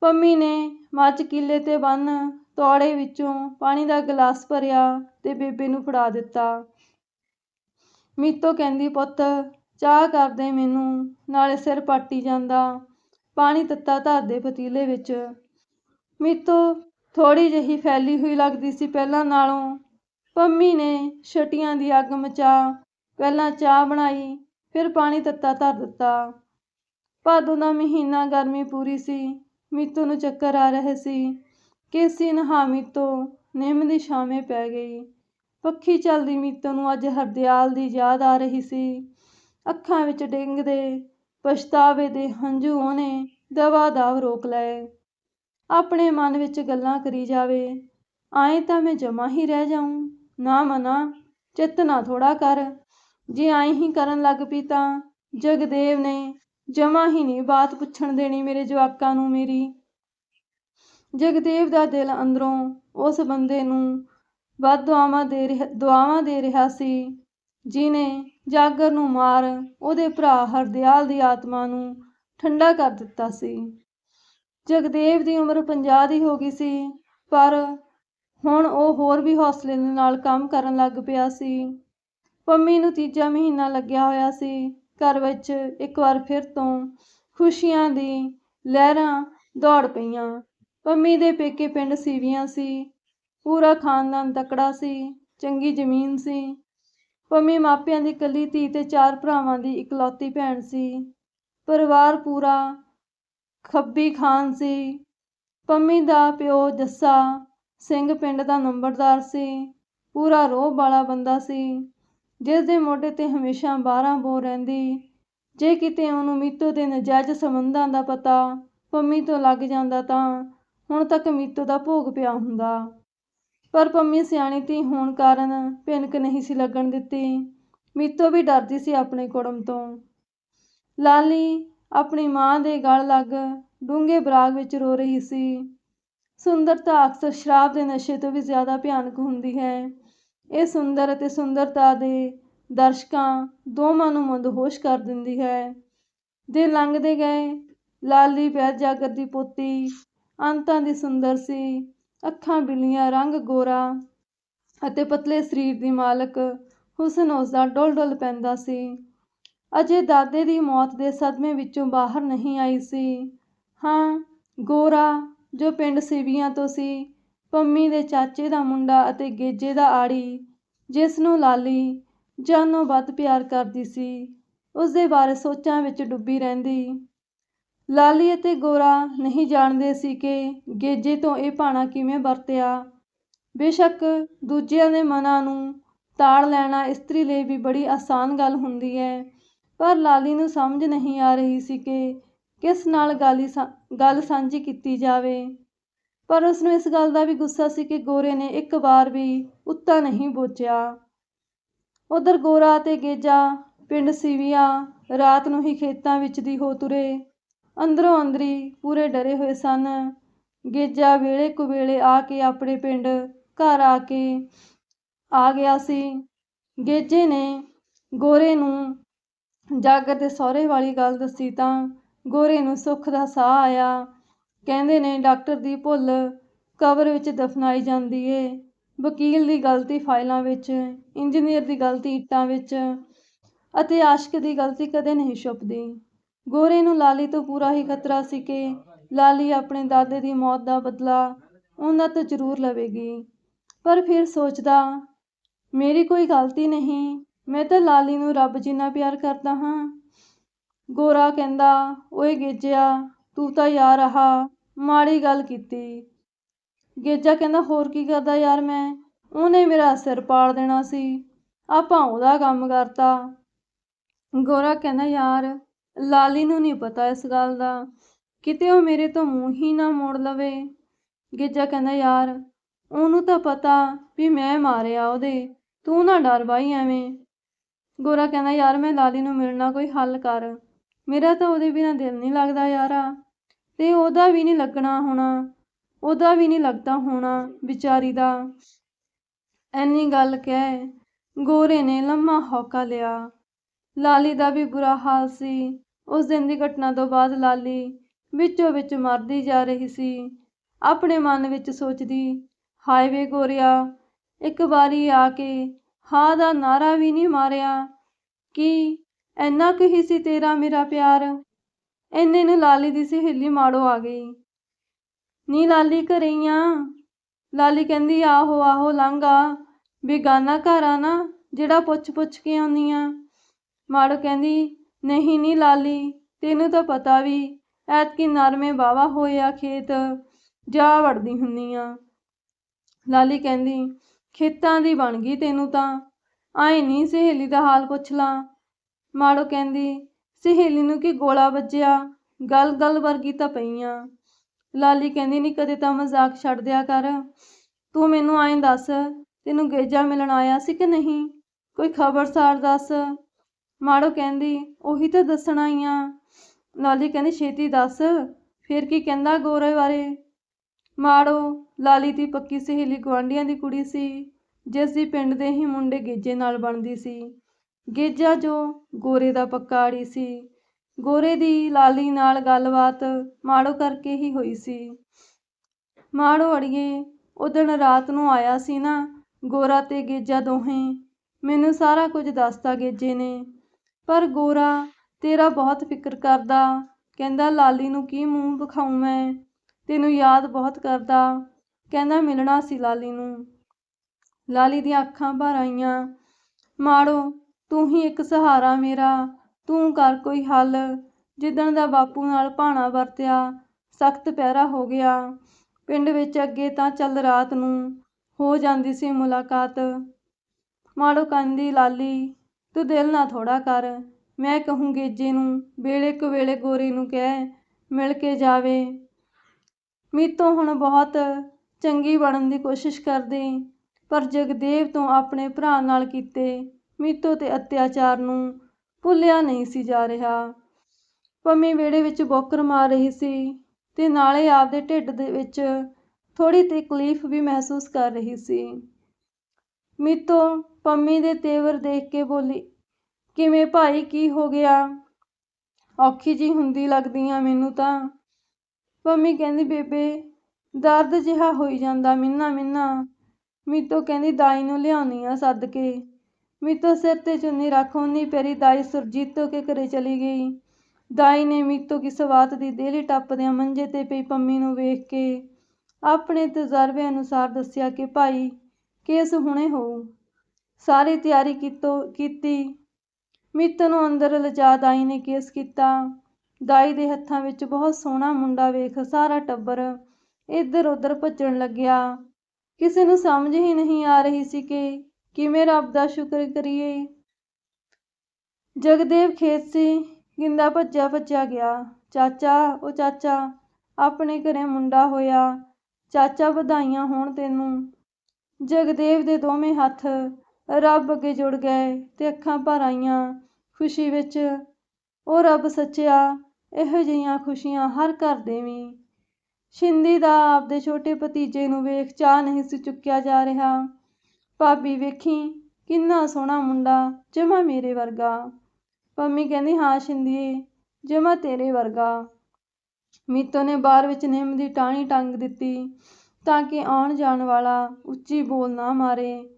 ਪੰਮੀ ਨੇ ਮੱਚ ਕਿੱਲੇ ਤੇ ਬੰਨ ਤੋੜੇ ਵਿੱਚੋਂ ਪਾਣੀ ਦਾ ਗਲਾਸ ਭਰਿਆ ਤੇ ਬੇਬੇ ਨੂੰ ਫੜਾ ਦਿੱਤਾ। ਮੀਤੋ ਕਹਿੰਦੀ, ਪੁੱਤ, ਚਾਹ ਕਰਦੇ ਮੈਨੂੰ, ਨਾਲੇ ਸਿਰ ਪਾਟੀ ਜਾਂਦਾ। ਪਾਣੀ ਤੱਤਾ ਧਰ ਦੇ ਪਤੀਲੇ ਵਿੱਚ। ਮੀਤੋ ਥੋੜੀ ਜਿਹੀ ਫੈਲੀ ਹੋਈ ਲੱਗਦੀ ਸੀ ਪਹਿਲਾਂ ਨਾਲੋਂ। ਪੰਮੀ ਨੇ ਛਟੀਆਂ ਦੀ ਅੱਗ ਮਚਾ ਪਹਿਲਾਂ ਚਾਹ ਬਣਾਈ, ਫਿਰ ਪਾਣੀ ਤੱਤਾ ਧਰ ਦਿੱਤਾ। ਭਾਦੋਂ ਦਾ ਮਹੀਨਾ ਗਰਮੀ ਪੂਰੀ ਸੀ, ਮੀਤੋ ਨੂੰ ਚੱਕਰ ਆ ਰਹੇ ਸੀ। ਕੇਸੀ ਨਹਾ ਮੀਤੋ, ਨਿੰਮ ਦੀ ਛਾਵੇਂ ਪੈ ਗਈ। ਪੱਖੀ ਚੱਲਦੀ ਮੀਤੋ ਨੂੰ ਅੱਜ ਹਰਦਿਆਲ ਦੀ ਯਾਦ ਆ ਰਹੀ ਸੀ। ਅੱਖਾਂ ਵਿੱਚ ਡਿੰਗਦੇ, ਪਛਤਾਵੇ ਦੇ ਹੰਝੂ ਉਹਨੇ ਦਵਾ ਦਾਵ ਰੋਕ ਲਏ। ਆਪਣੇ ਮਨ ਵਿੱਚ ਗੱਲਾਂ ਕਰੀ ਜਾਵੇ, ਆਏ ਤਾਂ ਮੈਂ ਜਮਾ ਹੀ ਰਹਿ ਜਾਊਂ। ਨਾ ਮਨਾ ਚਿੱਤ ਨਾ ਥੋੜਾ ਕਰ। ਜੇ ਆਈ ਹੀ ਕਰਨ ਲੱਗ ਪਈ ਤਾਂ ਜਗਦੇਵ ਨੇ ਜਮਾ ਹੀ ਨਹੀਂ ਬਾਤ ਪੁੱਛਣ ਦੇਣੀ ਮੇਰੇ ਜਵਾਕਾਂ ਨੂੰ ਮੇਰੀ। ਜਗਦੇਵ ਦਾ ਦਿਲ ਅੰਦਰੋਂ ਉਸ ਬੰਦੇ ਨੂੰ ਵੱਧ ਦੁਆਵਾਂ ਦੇ ਰਿਹਾ, ਦੁਆਵਾਂ ਦੇ ਰਿਹਾ ਸੀ ਜਿਨੇ ਜਾਗਰ ਨੂੰ ਮਾਰ ਉਹਦੇ ਭਰਾ ਹਰਦਿਆਲ ਦੀ ਆਤਮਾ ਨੂੰ ਠੰਡਾ ਕਰ ਦਿੱਤਾ ਸੀ। ਜਗਦੇਵ ਦੀ ਉਮਰ 50 ਦੀ ਹੋ ਗਈ ਸੀ, ਪਰ ਹੁਣ ਉਹ ਹੋਰ ਵੀ ਹੌਸਲੇ ਦੇ ਨਾਲ ਕੰਮ ਕਰਨ ਲੱਗ ਪਿਆ ਸੀ। ਪੰਮੀ ਨੂੰ ਤੀਜਾ ਮਹੀਨਾ ਲੱਗਿਆ ਹੋਇਆ ਸੀ। ਘਰ ਵਿੱਚ ਇੱਕ ਵਾਰ ਫਿਰ ਤੋਂ ਖੁਸ਼ੀਆਂ ਦੀ ਲਹਿਰਾਂ ਦੌੜ ਪਈਆਂ। ਪੰਮੀ ਦੇ ਪੇਕੇ ਪਿੰਡ ਸੀਵੀਆਂ ਸੀ। ਪੂਰਾ ਖਾਨਦਾਨ ਤਕੜਾ ਸੀ, ਚੰਗੀ ਜ਼ਮੀਨ ਸੀ। ਪੰਮੀ ਮਾਪਿਆਂ ਦੀ ਇਕੱਲੀ ਧੀ ਤੇ ਚਾਰ ਭਰਾਵਾਂ ਦੀ ਇਕਲੌਤੀ ਭੈਣ ਸੀ। ਪਰਿਵਾਰ ਪੂਰਾ ਖੱਬੀ ਖਾਨ ਸੀ। ਪੰਮੀ ਦਾ ਪਿਓ ਜੱਸਾ ਸਿੰਘ ਪਿੰਡ ਦਾ ਨੰਬਰਦਾਰ ਸੀ। ਪੂਰਾ ਰੋਹ ਵਾਲਾ ਬੰਦਾ ਸੀ। ਜਿਸ ਦੇ ਮੋਢੇ ਤੇ ਹਮੇਸ਼ਾ ਬਾਰਾਂ ਬੋ ਰਹਿੰਦੀ। ਜੇ ਕਿਤੇ ਉਹਨੂੰ ਮੀਤੋ ਦੇ ਨਜਾਇਜ਼ ਸੰਬੰਧਾਂ ਦਾ ਪਤਾ ਪੰਮੀ ਤੋਂ ਲੱਗ ਜਾਂਦਾ ਤਾਂ ਹੁਣ ਤੱਕ ਮੀਤੋ ਦਾ ਭੋਗ ਪਿਆ ਹੁੰਦਾ। ਪਰ ਪੰਮੀ ਸਿਆਣੀ ਧੀ ਹੋਣ ਕਾਰਨ ਭਿਣਕ ਨਹੀਂ ਸੀ ਲੱਗਣ ਦਿੱਤੀ। ਮੀਤੋ ਵੀ ਡਰਦੀ ਸੀ ਆਪਣੇ ਕੁੜਮ ਤੋਂ। ਲਾਲੀ ਆਪਣੀ ਮਾਂ ਦੇ ਗਲ ਲੱਗ ਡੂੰਘੇ ਬਰਾਗ ਵਿੱਚ ਰੋ ਰਹੀ ਸੀ। ਸੁੰਦਰਤਾ ਅਕਸਰ ਸ਼ਰਾਬ ਦੇ ਨਸ਼ੇ ਤੋਂ ਵੀ ਜ਼ਿਆਦਾ ਭਿਆਨਕ ਹੁੰਦੀ ਹੈ। ਇਹ ਸੁੰਦਰ ਅਤੇ ਸੁੰਦਰਤਾ ਦੇ ਦਰਸ਼ਕਾਂ ਦੋਵਾਂ ਨੂੰ ਮੰਦਹੋਸ਼ ਕਰ ਦਿੰਦੀ ਹੈ। ਦੇ ਲੰਘਦੇ ਗਏ ਲਾਲੀ ਬੈਦ ਜਾਗਰ ਦੀ ਪੋਤੀ ਅੰਤਾਂ ਦੀ ਸੁੰਦਰ ਸੀ, ਅੱਖਾਂ ਬਿੱਲੀਆਂ, ਰੰਗ ਗੋਰਾ ਅਤੇ ਪਤਲੇ ਸਰੀਰ ਦੀ ਮਾਲਕ ਹੁਸਨ ਉਸਦਾ ਡੁੱਲ ਡੁੱਲ ਪੈਂਦਾ ਸੀ। ਅਜੇ ਦਾਦੇ ਦੀ ਮੌਤ ਦੇ ਸਦਮੇ ਵਿੱਚੋਂ ਬਾਹਰ ਨਹੀਂ ਆਈ ਸੀ। ਹਾਂ, ਗੋਰਾ, ਜੋ ਪਿੰਡ ਸਿਵੀਆਂ ਤੋਂ ਸੀ ਪੰਮੀ ਦੇ ਚਾਚੇ ਦਾ ਮੁੰਡਾ ਅਤੇ ਗੇਜੇ ਦਾ ਆੜੀ, ਜਿਸ ਨੂੰ ਲਾਲੀ, ਜਾਨੋਂ ਵੱਧ ਪਿਆਰ ਕਰਦੀ ਸੀ, ਉਸ ਦੇ ਬਾਰੇ ਸੋਚਾਂ ਵਿੱਚ ਡੁੱਬੀ ਰਹਿੰਦੀ। ਲਾਲੀ ਅਤੇ ਗੋਰਾ ਨਹੀਂ ਜਾਣਦੇ ਸੀ ਕਿ ਗੇਜੇ ਤੋਂ ਇਹ ਭਾਣਾ ਕਿਵੇਂ ਵਰਤਿਆ। ਬੇਸ਼ੱਕ ਦੂਜਿਆਂ ਦੇ ਮਨਾਂ ਨੂੰ ਤਾੜ ਲੈਣਾ ਇਸਤਰੀ ਲਈ ਵੀ ਬੜੀ ਆਸਾਨ ਗੱਲ ਹੁੰਦੀ ਹੈ, ਪਰ ਲਾਲੀ ਨੂੰ ਸਮਝ ਨਹੀਂ ਆ ਰਹੀ ਸੀ ਕਿ ਕਿਸ ਨਾਲ ਗਾਲੀ ਗੱਲ ਸਾਂਝੀ ਕੀਤੀ ਜਾਵੇ। ਪਰ ਉਸ ਨੂੰ ਇਸ ਗੱਲ ਦਾ ਵੀ ਗੁੱਸਾ ਸੀ ਕਿ ਗੋਰੇ ਨੇ ਇੱਕ ਵਾਰ ਵੀ ਉੱਤਾ ਨਹੀਂ ਬੋਚਿਆ। ਉਧਰ ਗੋਰਾ ਤੇ ਗੇਜਾ ਪਿੰਡ ਸੀਵੀਆਂ ਰਾਤ ਨੂੰ ਹੀ ਖੇਤਾਂ ਵਿੱਚ ਦੀ ਹੋ ਤੁਰੇ। ਅੰਦਰੋਂ ਅੰਦਰੀ ਪੂਰੇ ਡਰੇ ਹੋਏ ਸਨ। ਗੇਜਾ ਵੇਲੇ ਕੁਵੇਲੇ ਆ ਕੇ ਆਪਣੇ ਪਿੰਡ ਘਰ ਆ ਕੇ ਆ ਗਿਆ ਸੀ। ਗੇਜੇ ਨੇ ਗੋਰੇ ਨੂੰ ਜਾਗਰ ਦੇ ਸਹੁਰੇ ਵਾਲੀ ਗੱਲ ਦੱਸੀ ਤਾਂ ਗੋਰੇ ਨੂੰ ਸੁੱਖ ਦਾ ਸਾਹ ਆਇਆ। ਕਹਿੰਦੇ ਨੇ, ਡਾਕਟਰ ਦੀ ਭੁੱਲ ਕਬਰ ਵਿੱਚ ਦਫਨਾਈ ਜਾਂਦੀ ਏ। ਵਕੀਲ ਦੀ ਗਲਤੀ ਫਾਈਲਾਂ ਵਿੱਚ, ਇੰਜੀਨੀਅਰ ਦੀ ਗਲਤੀ ਇੱਟਾਂ ਵਿੱਚ ਅਤੇ ਆਸ਼ਕ ਦੀ ਗਲਤੀ ਕਦੇ ਨਹੀਂ ਛੁਪਦੀ। ਗੋਰੇ ਨੂੰ ਲਾਲੀ ਤੋਂ ਪੂਰਾ ਹੀ ਖਤਰਾ ਸੀ ਕਿ ਲਾਲੀ ਆਪਣੇ ਦਾਦੇ ਦੀ ਮੌਤ ਦਾ ਬਦਲਾ ਉਹਨਾਂ ਤੋਂ ਜ਼ਰੂਰ ਲਵੇਗੀ। ਪਰ ਫਿਰ ਸੋਚਦਾ, ਮੇਰੀ ਕੋਈ ਗਲਤੀ ਨਹੀਂ, ਮੈਂ ਤਾਂ ਲਾਲੀ ਨੂੰ ਰੱਬ ਜਿੰਨਾ ਪਿਆਰ ਕਰਦਾ ਹਾਂ। ਗੋਰਾ ਕਹਿੰਦਾ, ਓਏ ਗੇਜਿਆ, ਤੂੰ ਤਾਂ ਯਾਰ ਆਹ ਮਾੜੀ ਗੱਲ ਕੀਤੀ। ਗੇਜਾ ਕਹਿੰਦਾ, ਹੋਰ ਕੀ ਕਰਦਾ ਯਾਰ ਮੈਂ? ਉਹਨੇ ਮੇਰਾ ਸਿਰ ਪਾੜ ਦੇਣਾ ਸੀ। ਆਪਾਂ ਉਹਦਾ ਕੰਮ ਕਰਤਾ। ਗੋਰਾ ਕਹਿੰਦਾ, ਯਾਰ, ਲਾਲੀ ਨੂੰ ਨਹੀਂ ਪਤਾ ਇਸ ਗੱਲ ਦਾ। ਕਿਤੇ ਉਹ ਮੇਰੇ ਤੋਂ ਮੂੰਹ ਹੀ ਨਾ ਮੋੜ ਲਵੇ। ਗੇਜਾ ਕਹਿੰਦਾ, ਯਾਰ, ਉਹਨੂੰ ਤਾਂ ਪਤਾ ਵੀ ਮੈਂ ਮਾਰਿਆ ਉਹਦੇ। ਤੂੰ ਨਾ ਡਰ ਬਾਈ ਐਵੇਂ। ਗੋਰਾ ਕਹਿੰਦਾ, ਯਾਰ, ਮੈਂ ਲਾਲੀ ਨੂੰ ਮਿਲਣਾ ਕੋਈ ਹੱਲ ਕਰ। ਮੇਰਾ ਤਾਂ ਉਹਦੇ ਬਿਨਾਂ ਦਿਲ ਨਹੀਂ ਲੱਗਦਾ ਯਾਰਾ। ਤੇ ਉਹਦਾ ਵੀ ਨਹੀਂ ਲੱਗਣਾ ਹੋਣਾ। ਉਹਦਾ ਵੀ ਨਹੀਂ ਲੱਗਦਾ ਹੋਣਾ ਵਿਚਾਰੀ ਦਾ। ਐਨੀ ਗੱਲ ਕਹਿ, ਗੋਰੇ ਨੇ ਲੰਮਾ ਹੌਕਾ ਲਿਆ। ਲਾਲੀ ਦਾ ਵੀ ਬੁਰਾ ਹਾਲ ਸੀ। ਉਸ ਦਿਨ ਦੀ ਘਟਨਾ ਤੋਂ ਬਾਅਦ ਲਾਲੀ ਵਿੱਚੋਂ ਵਿੱਚ ਮਰਦੀ ਜਾ ਰਹੀ ਸੀ। ਆਪਣੇ ਮਨ ਵਿੱਚ ਸੋਚਦੀ, ਹਾਏ ਵੇ ਗੋਰਿਆ, ਇੱਕ ਵਾਰੀ ਆ ਕੇ ਹਾਂ ਦਾ ਨਾਰਾ ਵੀ ਨਹੀਂ ਮਾਰਿਆ। ਕਿ ਇੰਨਾ ਕੁ ਹੀ ਸੀ ਤੇਰਾ ਮੇਰਾ ਪਿਆਰ? ਇੰਨੇ ਨੂੰ ਲਾਲੀ ਦੀ ਸਹੇਲੀ ਮਾੜੋ ਆ ਗਈ। ਨੀ ਲਾਲੀ ਘਰੇ ਹੀ ਆ। ਲਾਲੀ ਕਹਿੰਦੀ, ਆਹੋ ਆਹੋ, ਲੰਘਾ ਬੇਗਾਨਾ ਘਰ ਆ ਨਾ, ਜਿਹੜਾ ਪੁੱਛ ਪੁੱਛ ਕੇ ਆਉਂਦੀ ਆ। ਮਾੜੋ ਕਹਿੰਦੀ, ਨਹੀਂ, ਨੀ ਲਾਲੀ, ਤੈਨੂੰ ਤਾਂ ਪਤਾ ਵੀ, ਐਤਕੀ ਨਰਮੇ ਵਾਹਵਾ ਹੋਏ ਆ ਖੇਤ, ਜਾ ਵੜਦੀ ਹੁੰਨੀ ਆ। ਲਾਲੀ ਕਹਿੰਦੀ, ਖੇਤਾਂ ਦੀ ਬਣ ਗਈ ਤੈਨੂੰ ਤਾਂ। ਆਏ ਨਹੀਂ ਸਹੇਲੀ ਦਾ ਹਾਲ ਪੁੱਛ ਲਾਂ। ਮਾੜੋ ਕਹਿੰਦੀ ਸਹੇਲੀ ਨੂੰ ਕੀ ਗੋਲਾ ਵੱਜਿਆ, ਗੱਲ ਗੱਲ ਵਰਗੀ ਤਾਂ ਪਈਆਂ। ਲਾਲੀ ਕਹਿੰਦੀ ਨਹੀਂ ਕਦੇ ਤਾਂ ਮਜ਼ਾਕ ਛੱਡ ਦਿਆ ਕਰ। ਤੂੰ ਮੈਨੂੰ ਐਂ ਦੱਸ, ਤੈਨੂੰ ਗੇਜਾ ਮਿਲਣ ਆਇਆ ਸੀ ਕਿ ਨਹੀਂ? ਕੋਈ ਖਬਰਸਾਰ ਦੱਸ? ਮਾੜੋ ਕਹਿੰਦੀ, ਉਹੀ ਤਾਂ ਦੱਸਣਾ ਹੀ ਆ। ਲਾਲੀ ਕਹਿੰਦੀ, ਛੇਤੀ ਦੱਸ, ਫਿਰ ਕੀ ਕਹਿੰਦਾ ਗੋਰੇ ਬਾਰੇ? ਮਾੜੋ, ਲਾਲੀ ਦੀ ਪੱਕੀ ਸਹੇਲੀ ਗੁਆਂਢੀਆਂ ਦੀ ਕੁੜੀ ਸੀ ਜਿਸ ਦੀ ਪਿੰਡ ਦੇ ਹੀ ਮੁੰਡੇ ਗੇਜੇ ਨਾਲ ਬਣਦੀ ਸੀ। ਗੇਜਾ ਜੋ ਗੋਰੇ ਦਾ ਪੱਕਾ ਆੜੀ ਸੀ। ਗੋਰੇ ਦੀ ਲਾਲੀ ਨਾਲ ਗੱਲਬਾਤ ਮਾੜੋ ਕਰਕੇ ਹੀ ਹੋਈ ਸੀ। ਮਾੜੋ ਅੜੀਏ ਉਹ ਦਿਨ ਰਾਤ ਨੂੰ ਆਇਆ ਸੀ ਨਾ, ਗੋਰਾ ਤੇ ਗੇਜਾ ਦੋਹੇ। ਮੈਨੂੰ ਸਾਰਾ ਕੁਝ ਦੱਸਤਾ ਗੇਜੇ ਨੇ। ਪਰ ਗੋਰਾ ਤੇਰਾ ਬਹੁਤ ਫਿਕਰ ਕਰਦਾ, ਕਹਿੰਦਾ, ਲਾਲੀ ਨੂੰ ਕੀ ਮੂੰਹ ਵਿਖਾਉਂ ਮੈਂ? ਤੈਨੂੰ ਯਾਦ ਬਹੁਤ ਕਰਦਾ, ਕਹਿੰਦਾ, ਮਿਲਣਾ ਸੀ ਲਾਲੀ ਨੂੰ। ਲਾਲੀ ਦੀਆਂ ਅੱਖਾਂ ਭਰ ਆਈਆਂ। ਮਾੜੋ ਤੂੰ ਹੀ ਇੱਕ ਸਹਾਰਾ ਮੇਰਾ, ਤੂੰ ਕਰ ਕੋਈ ਹੱਲ। ਜਿੱਦਣ ਦਾ ਬਾਪੂ ਨਾਲ ਭਾਣਾ ਵਰਤਿਆ, ਸਖਤ ਪਹਿਰਾ ਹੋ ਗਿਆ। ਪਿੰਡ ਵਿੱਚ ਅੱਗੇ ਤਾਂ ਚੱਲ ਰਾਤ ਨੂੰ ਹੋ ਜਾਂਦੀ ਸੀ ਮੁਲਾਕਾਤ। ਮਾੜੋ ਕਹਿੰਦੀ ਲਾਲੀ, ਤੂੰ ਦਿਲ ਨਾ ਥੋੜਾ ਕਰ। ਮੈਂ ਕਹੂੰ ਗੇਜੇ ਨੂੰ, ਵੇਲੇ ਕੁ ਵੇਲੇ ਗੋਰੀ ਨੂੰ ਕਹਿ, ਮਿਲ ਕੇ ਜਾਵੇ। ਮੀਤੋਂ ਹੁਣ ਬਹੁਤ ਚੰਗੀ ਬਣਨ ਦੀ ਕੋਸ਼ਿਸ਼ ਕਰਦੇ, ਪਰ ਜਗਦੇਵ ਤੋਂ ਆਪਣੇ ਭਰਾ ਨਾਲ ਕੀਤੇ ਮੀਤੋ ਤੇ ਅਤਿਆਚਾਰ ਨੂੰ ਭੁੱਲਿਆ ਨਹੀਂ ਸੀ ਜਾ ਰਿਹਾ। ਪੰਮੀ ਵਿਹੜੇ ਵਿੱਚ ਬੋਕਰ ਮਾਰ ਰਹੀ ਸੀ ਤੇ ਨਾਲੇ ਆਪਦੇ ਢਿੱਡ ਦੇ ਵਿੱਚ ਥੋੜੀ ਤਕਲੀਫ ਵੀ ਮਹਿਸੂਸ ਕਰ ਰਹੀ ਸੀ। ਮੀਤੋ ਪੰਮੀ ਦੇ ਤੇਵਰ ਦੇਖ ਕੇ ਬੋਲੀ, ਕਿਵੇਂ ਭਾਈ, ਕੀ ਹੋ ਗਿਆ? ਔਖੀ ਜੀ ਹੁੰਦੀ ਲੱਗਦੀ ਆ ਮੈਨੂੰ ਤਾਂ। ਪੰਮੀ ਕਹਿੰਦੀ, ਬੇਬੇ, ਦਰਦ ਜਿਹਾ ਹੋਈ ਜਾਂਦਾ ਮਿੰਨਾ ਮਿੰਨਾ ਮੀਤੋ ਕਹਿੰਦੀ, ਦਾਈ ਨੂੰ ਲਿਆਉਣੀ ਆ ਸੱਦ ਕੇ ਮੀਤੋ ਸਿਰ ਤੇ ਚੁੰਨੀ ਰੱਖ ਉਹਨੀ ਪੈਰੀ ਦਾਈ ਸੁਰਜੀਤੋ ਕੇ ਘਰੇ ਚਲੀ ਗਈ? ਦਾਈ ਨੇ ਮੀਤੋ ਕੀ ਸਵਾਤ ਦੀ ਦੇਲੀ ਟੱਪਦਿਆਂ ਮੰਜੇ ਤੇ ਪਈ ਪੰਮੀ ਨੂੰ ਵੇਖ ਕੇ ਆਪਣੇ ਤਜਰਬੇ ਅਨੁਸਾਰ ਦੱਸਿਆ ਕਿ ਭਾਈ, ਕੇਸ ਹੁਣੇ ਹੋਊ। ਸਾਰੀ ਤਿਆਰੀ ਕੀਤੋ, ਕੀਤੀ। ਮਿੱਤ ਨੂੰ ਅੰਦਰ ਲਿਜਾ ਦਾਈ ਨੇ ਕੇਸ ਕੀਤਾ। ਦਾਈ ਦੇ ਹੱਥਾਂ ਵਿੱਚ ਬਹੁਤ ਸੋਹਣਾ ਮੁੰਡਾ ਵੇਖ ਸਾਰਾ ਟੱਬਰ ਇੱਧਰ ਉੱਧਰ ਭੱਜਣ ਲੱਗਿਆ। ਕਿਸੇ ਨੂੰ ਸਮਝ ਹੀ ਨਹੀਂ ਆ ਰਹੀ ਸੀ ਕਿ ਕਿਵੇਂ ਰੱਬ ਦਾ ਸ਼ੁਕਰ ਕਰੀਏ? ਜਗਦੇਵ ਖੇਤ ਸੀ, ਗਿੰਦਾ ਭੱਜਿਆ ਭੱਜਿਆ ਗਿਆ। ਚਾਚਾ ਉਹ ਚਾਚਾ, ਆਪਣੇ ਘਰੇ ਮੁੰਡਾ ਹੋਇਆ। ਚਾਚਾ ਵਧਾਈਆਂ ਹੋਣ ਤੈਨੂੰ। ਜਗਦੇਵ ਦੇ ਦੋਵੇਂ ਹੱਥ ਰੱਬ ਅੱਗੇ ਜੁੜ ਗਏ ਤੇ ਅੱਖਾਂ ਭਰ ਆਈਆਂ ਖੁਸ਼ੀ ਵਿੱਚ। ਉਹ ਰੱਬ ਸੱਚਿਆ, ਇਹੋ ਜਿਹੀਆਂ ਖੁਸ਼ੀਆਂ ਹਰ ਘਰ ਦੇਵੀਂ ਸ਼ਿੰਦੀ ਦਾ ਆਪਦੇ ਛੋਟੇ ਭਤੀਜੇ ਨੂੰ ਵੇਖ ਚਾਹ ਨਹੀਂ ਸੀ ਚੁੱਕਿਆ ਜਾ ਰਿਹਾ। ਭਾਬੀ ਵੇਖੀ, ਕਿੰਨਾ ਸੋਹਣਾ ਮੁੰਡਾ, ਜਮਾ ਮੇਰੇ ਵਰਗਾ। ਪੰਮੀ ਕਹਿੰਦੀ, ਹਾਂ ਸ਼ਿੰਦੀਏ, ਜਮਾ ਤੇਰੇ ਵਰਗਾ। ਮੀਤੋ ਨੇ ਬਾਹਰ ਵਿੱਚ ਨਿੰਮ ਦੀ ਟਾਹਣੀ ਟੰਗ ਦਿੱਤੀ, ਤਾਂ ਕਿ ਆਉਣ ਜਾਣ ਵਾਲਾ ਉੱਚੀ ਬੋਲ ਨਾ ਮਾਰੇ।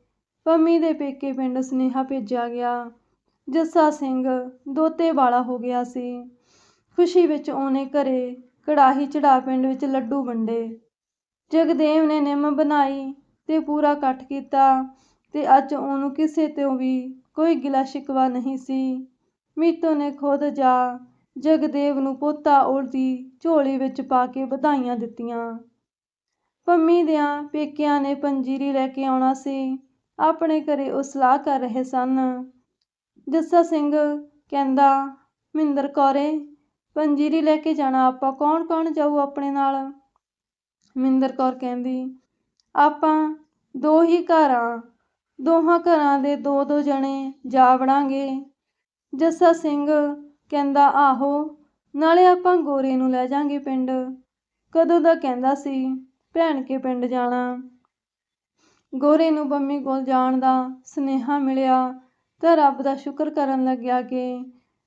ਪੰਮੀ ਦੇ ਪੇਕੇ ਪਿੰਡ ਸੁਨੇਹਾ ਭੇਜਿਆ ਗਿਆ। ਜੱਸਾ ਸਿੰਘ ਦੋਤੇ ਵਾਲਾ ਹੋ ਗਿਆ ਸੀ। ਖੁਸ਼ੀ ਵਿੱਚ ਉਹਨੇ ਘਰੇ ਕੜਾਹੀ ਚੜਾ ਪਿੰਡ ਵਿੱਚ ਲੱਡੂ ਵੰਡੇ। ਜਗਦੇਵ ਨੇ ਨਿੰਮ ਬਣਾਈ ਤੇ ਪੂਰਾ ਇਕੱਠ ਕੀਤਾ ਤੇ ਅੱਜ ਉਹਨੂੰ ਕਿਸੇ ਤੋਂ ਵੀ ਕੋਈ ਗਿਲਾ ਸ਼ਿਕਵਾ ਨਹੀਂ ਸੀ। ਮੀਤੋ ਨੇ ਖੁਦ ਜਾ ਜਗਦੇਵ ਨੂੰ ਪੋਤਾ ਉਹਦੀ ਝੋਲੀ ਵਿੱਚ ਪਾ ਕੇ ਵਧਾਈਆਂ ਦਿੱਤੀਆਂ। ਪੰਮੀ ਦਿਆਂ ਪੇਕਿਆਂ ਨੇ ਪੰਜੀਰੀ ਲੈ ਕੇ ਆਉਣਾ ਸੀ। ਆਪਣੇ ਘਰੇ ਉਹ ਸਲਾਹ ਕਰ ਰਹੇ ਸਨ। ਜੱਸਾ ਸਿੰਘ ਕਹਿੰਦਾ ਮਹਿੰਦਰ ਕੌਰੇ, ਪੰਜੀਰੀ ਲੈ ਕੇ ਜਾਣਾ ਆਪਾਂ। ਕੌਣ ਕੌਣ ਜਾਊ ਆਪਣੇ ਨਾਲ? ਮਹਿੰਦਰ ਕੌਰ ਕਹਿੰਦੀ ਆਪਾਂ ਦੋ ਹੀ ਘਰ ਆ ਦੋਹਾਂ ਘਰਾਂ ਦੇ ਦੋ ਦੋ ਜਣੇ ਜਾ ਵੜਾਂਗੇ। ਜੱਸਾ ਸਿੰਘ ਕਹਿੰਦਾ, ਆਹੋ, ਨਾਲੇ ਆਪਾਂ ਗੋਰੇ ਨੂੰ ਲੈ ਜਾਾਂਗੇ ਪਿੰਡ। ਕਦੋਂ ਦਾ ਕਹਿੰਦਾ ਸੀ, ਭੈਣ ਕੇ ਪਿੰਡ ਜਾਣਾ। ਗੋਰੇ ਨੂੰ ਬੰਮੀ ਕੋਲ ਜਾਣ ਦਾ ਸੁਨੇਹਾ ਮਿਲਿਆ ਤਾਂ ਰੱਬ ਦਾ ਸ਼ੁਕਰ ਕਰਨ ਲੱਗਿਆ ਕਿ,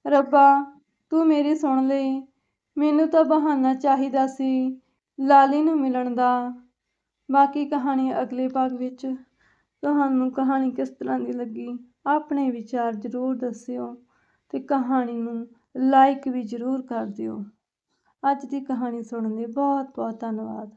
ਰੱਬਾ, ਤੂੰ ਮੇਰੀ ਸੁਣ ਲਈ। ਮੈਨੂੰ ਤਾਂ ਬਹਾਨਾ ਚਾਹੀਦਾ ਸੀ ਲਾਲੀ ਨੂੰ ਮਿਲਣ ਦਾ। ਬਾਕੀ ਕਹਾਣੀ ਅਗਲੇ ਭਾਗ ਵਿੱਚ। ਤੁਹਾਨੂੰ ਕਹਾਣੀ ਕਿਸ ਤਰ੍ਹਾਂ ਦੀ ਲੱਗੀ, ਆਪਣੇ ਵਿਚਾਰ ਜ਼ਰੂਰ ਦੱਸਿਓ ਤੇ ਕਹਾਣੀ ਨੂੰ ਲਾਈਕ ਵੀ ਜ਼ਰੂਰ ਕਰ ਦਿਓ। ਅੱਜ ਦੀ ਕਹਾਣੀ ਸੁਣਨ ਲਈ ਬਹੁਤ ਬਹੁਤ ਧੰਨਵਾਦ।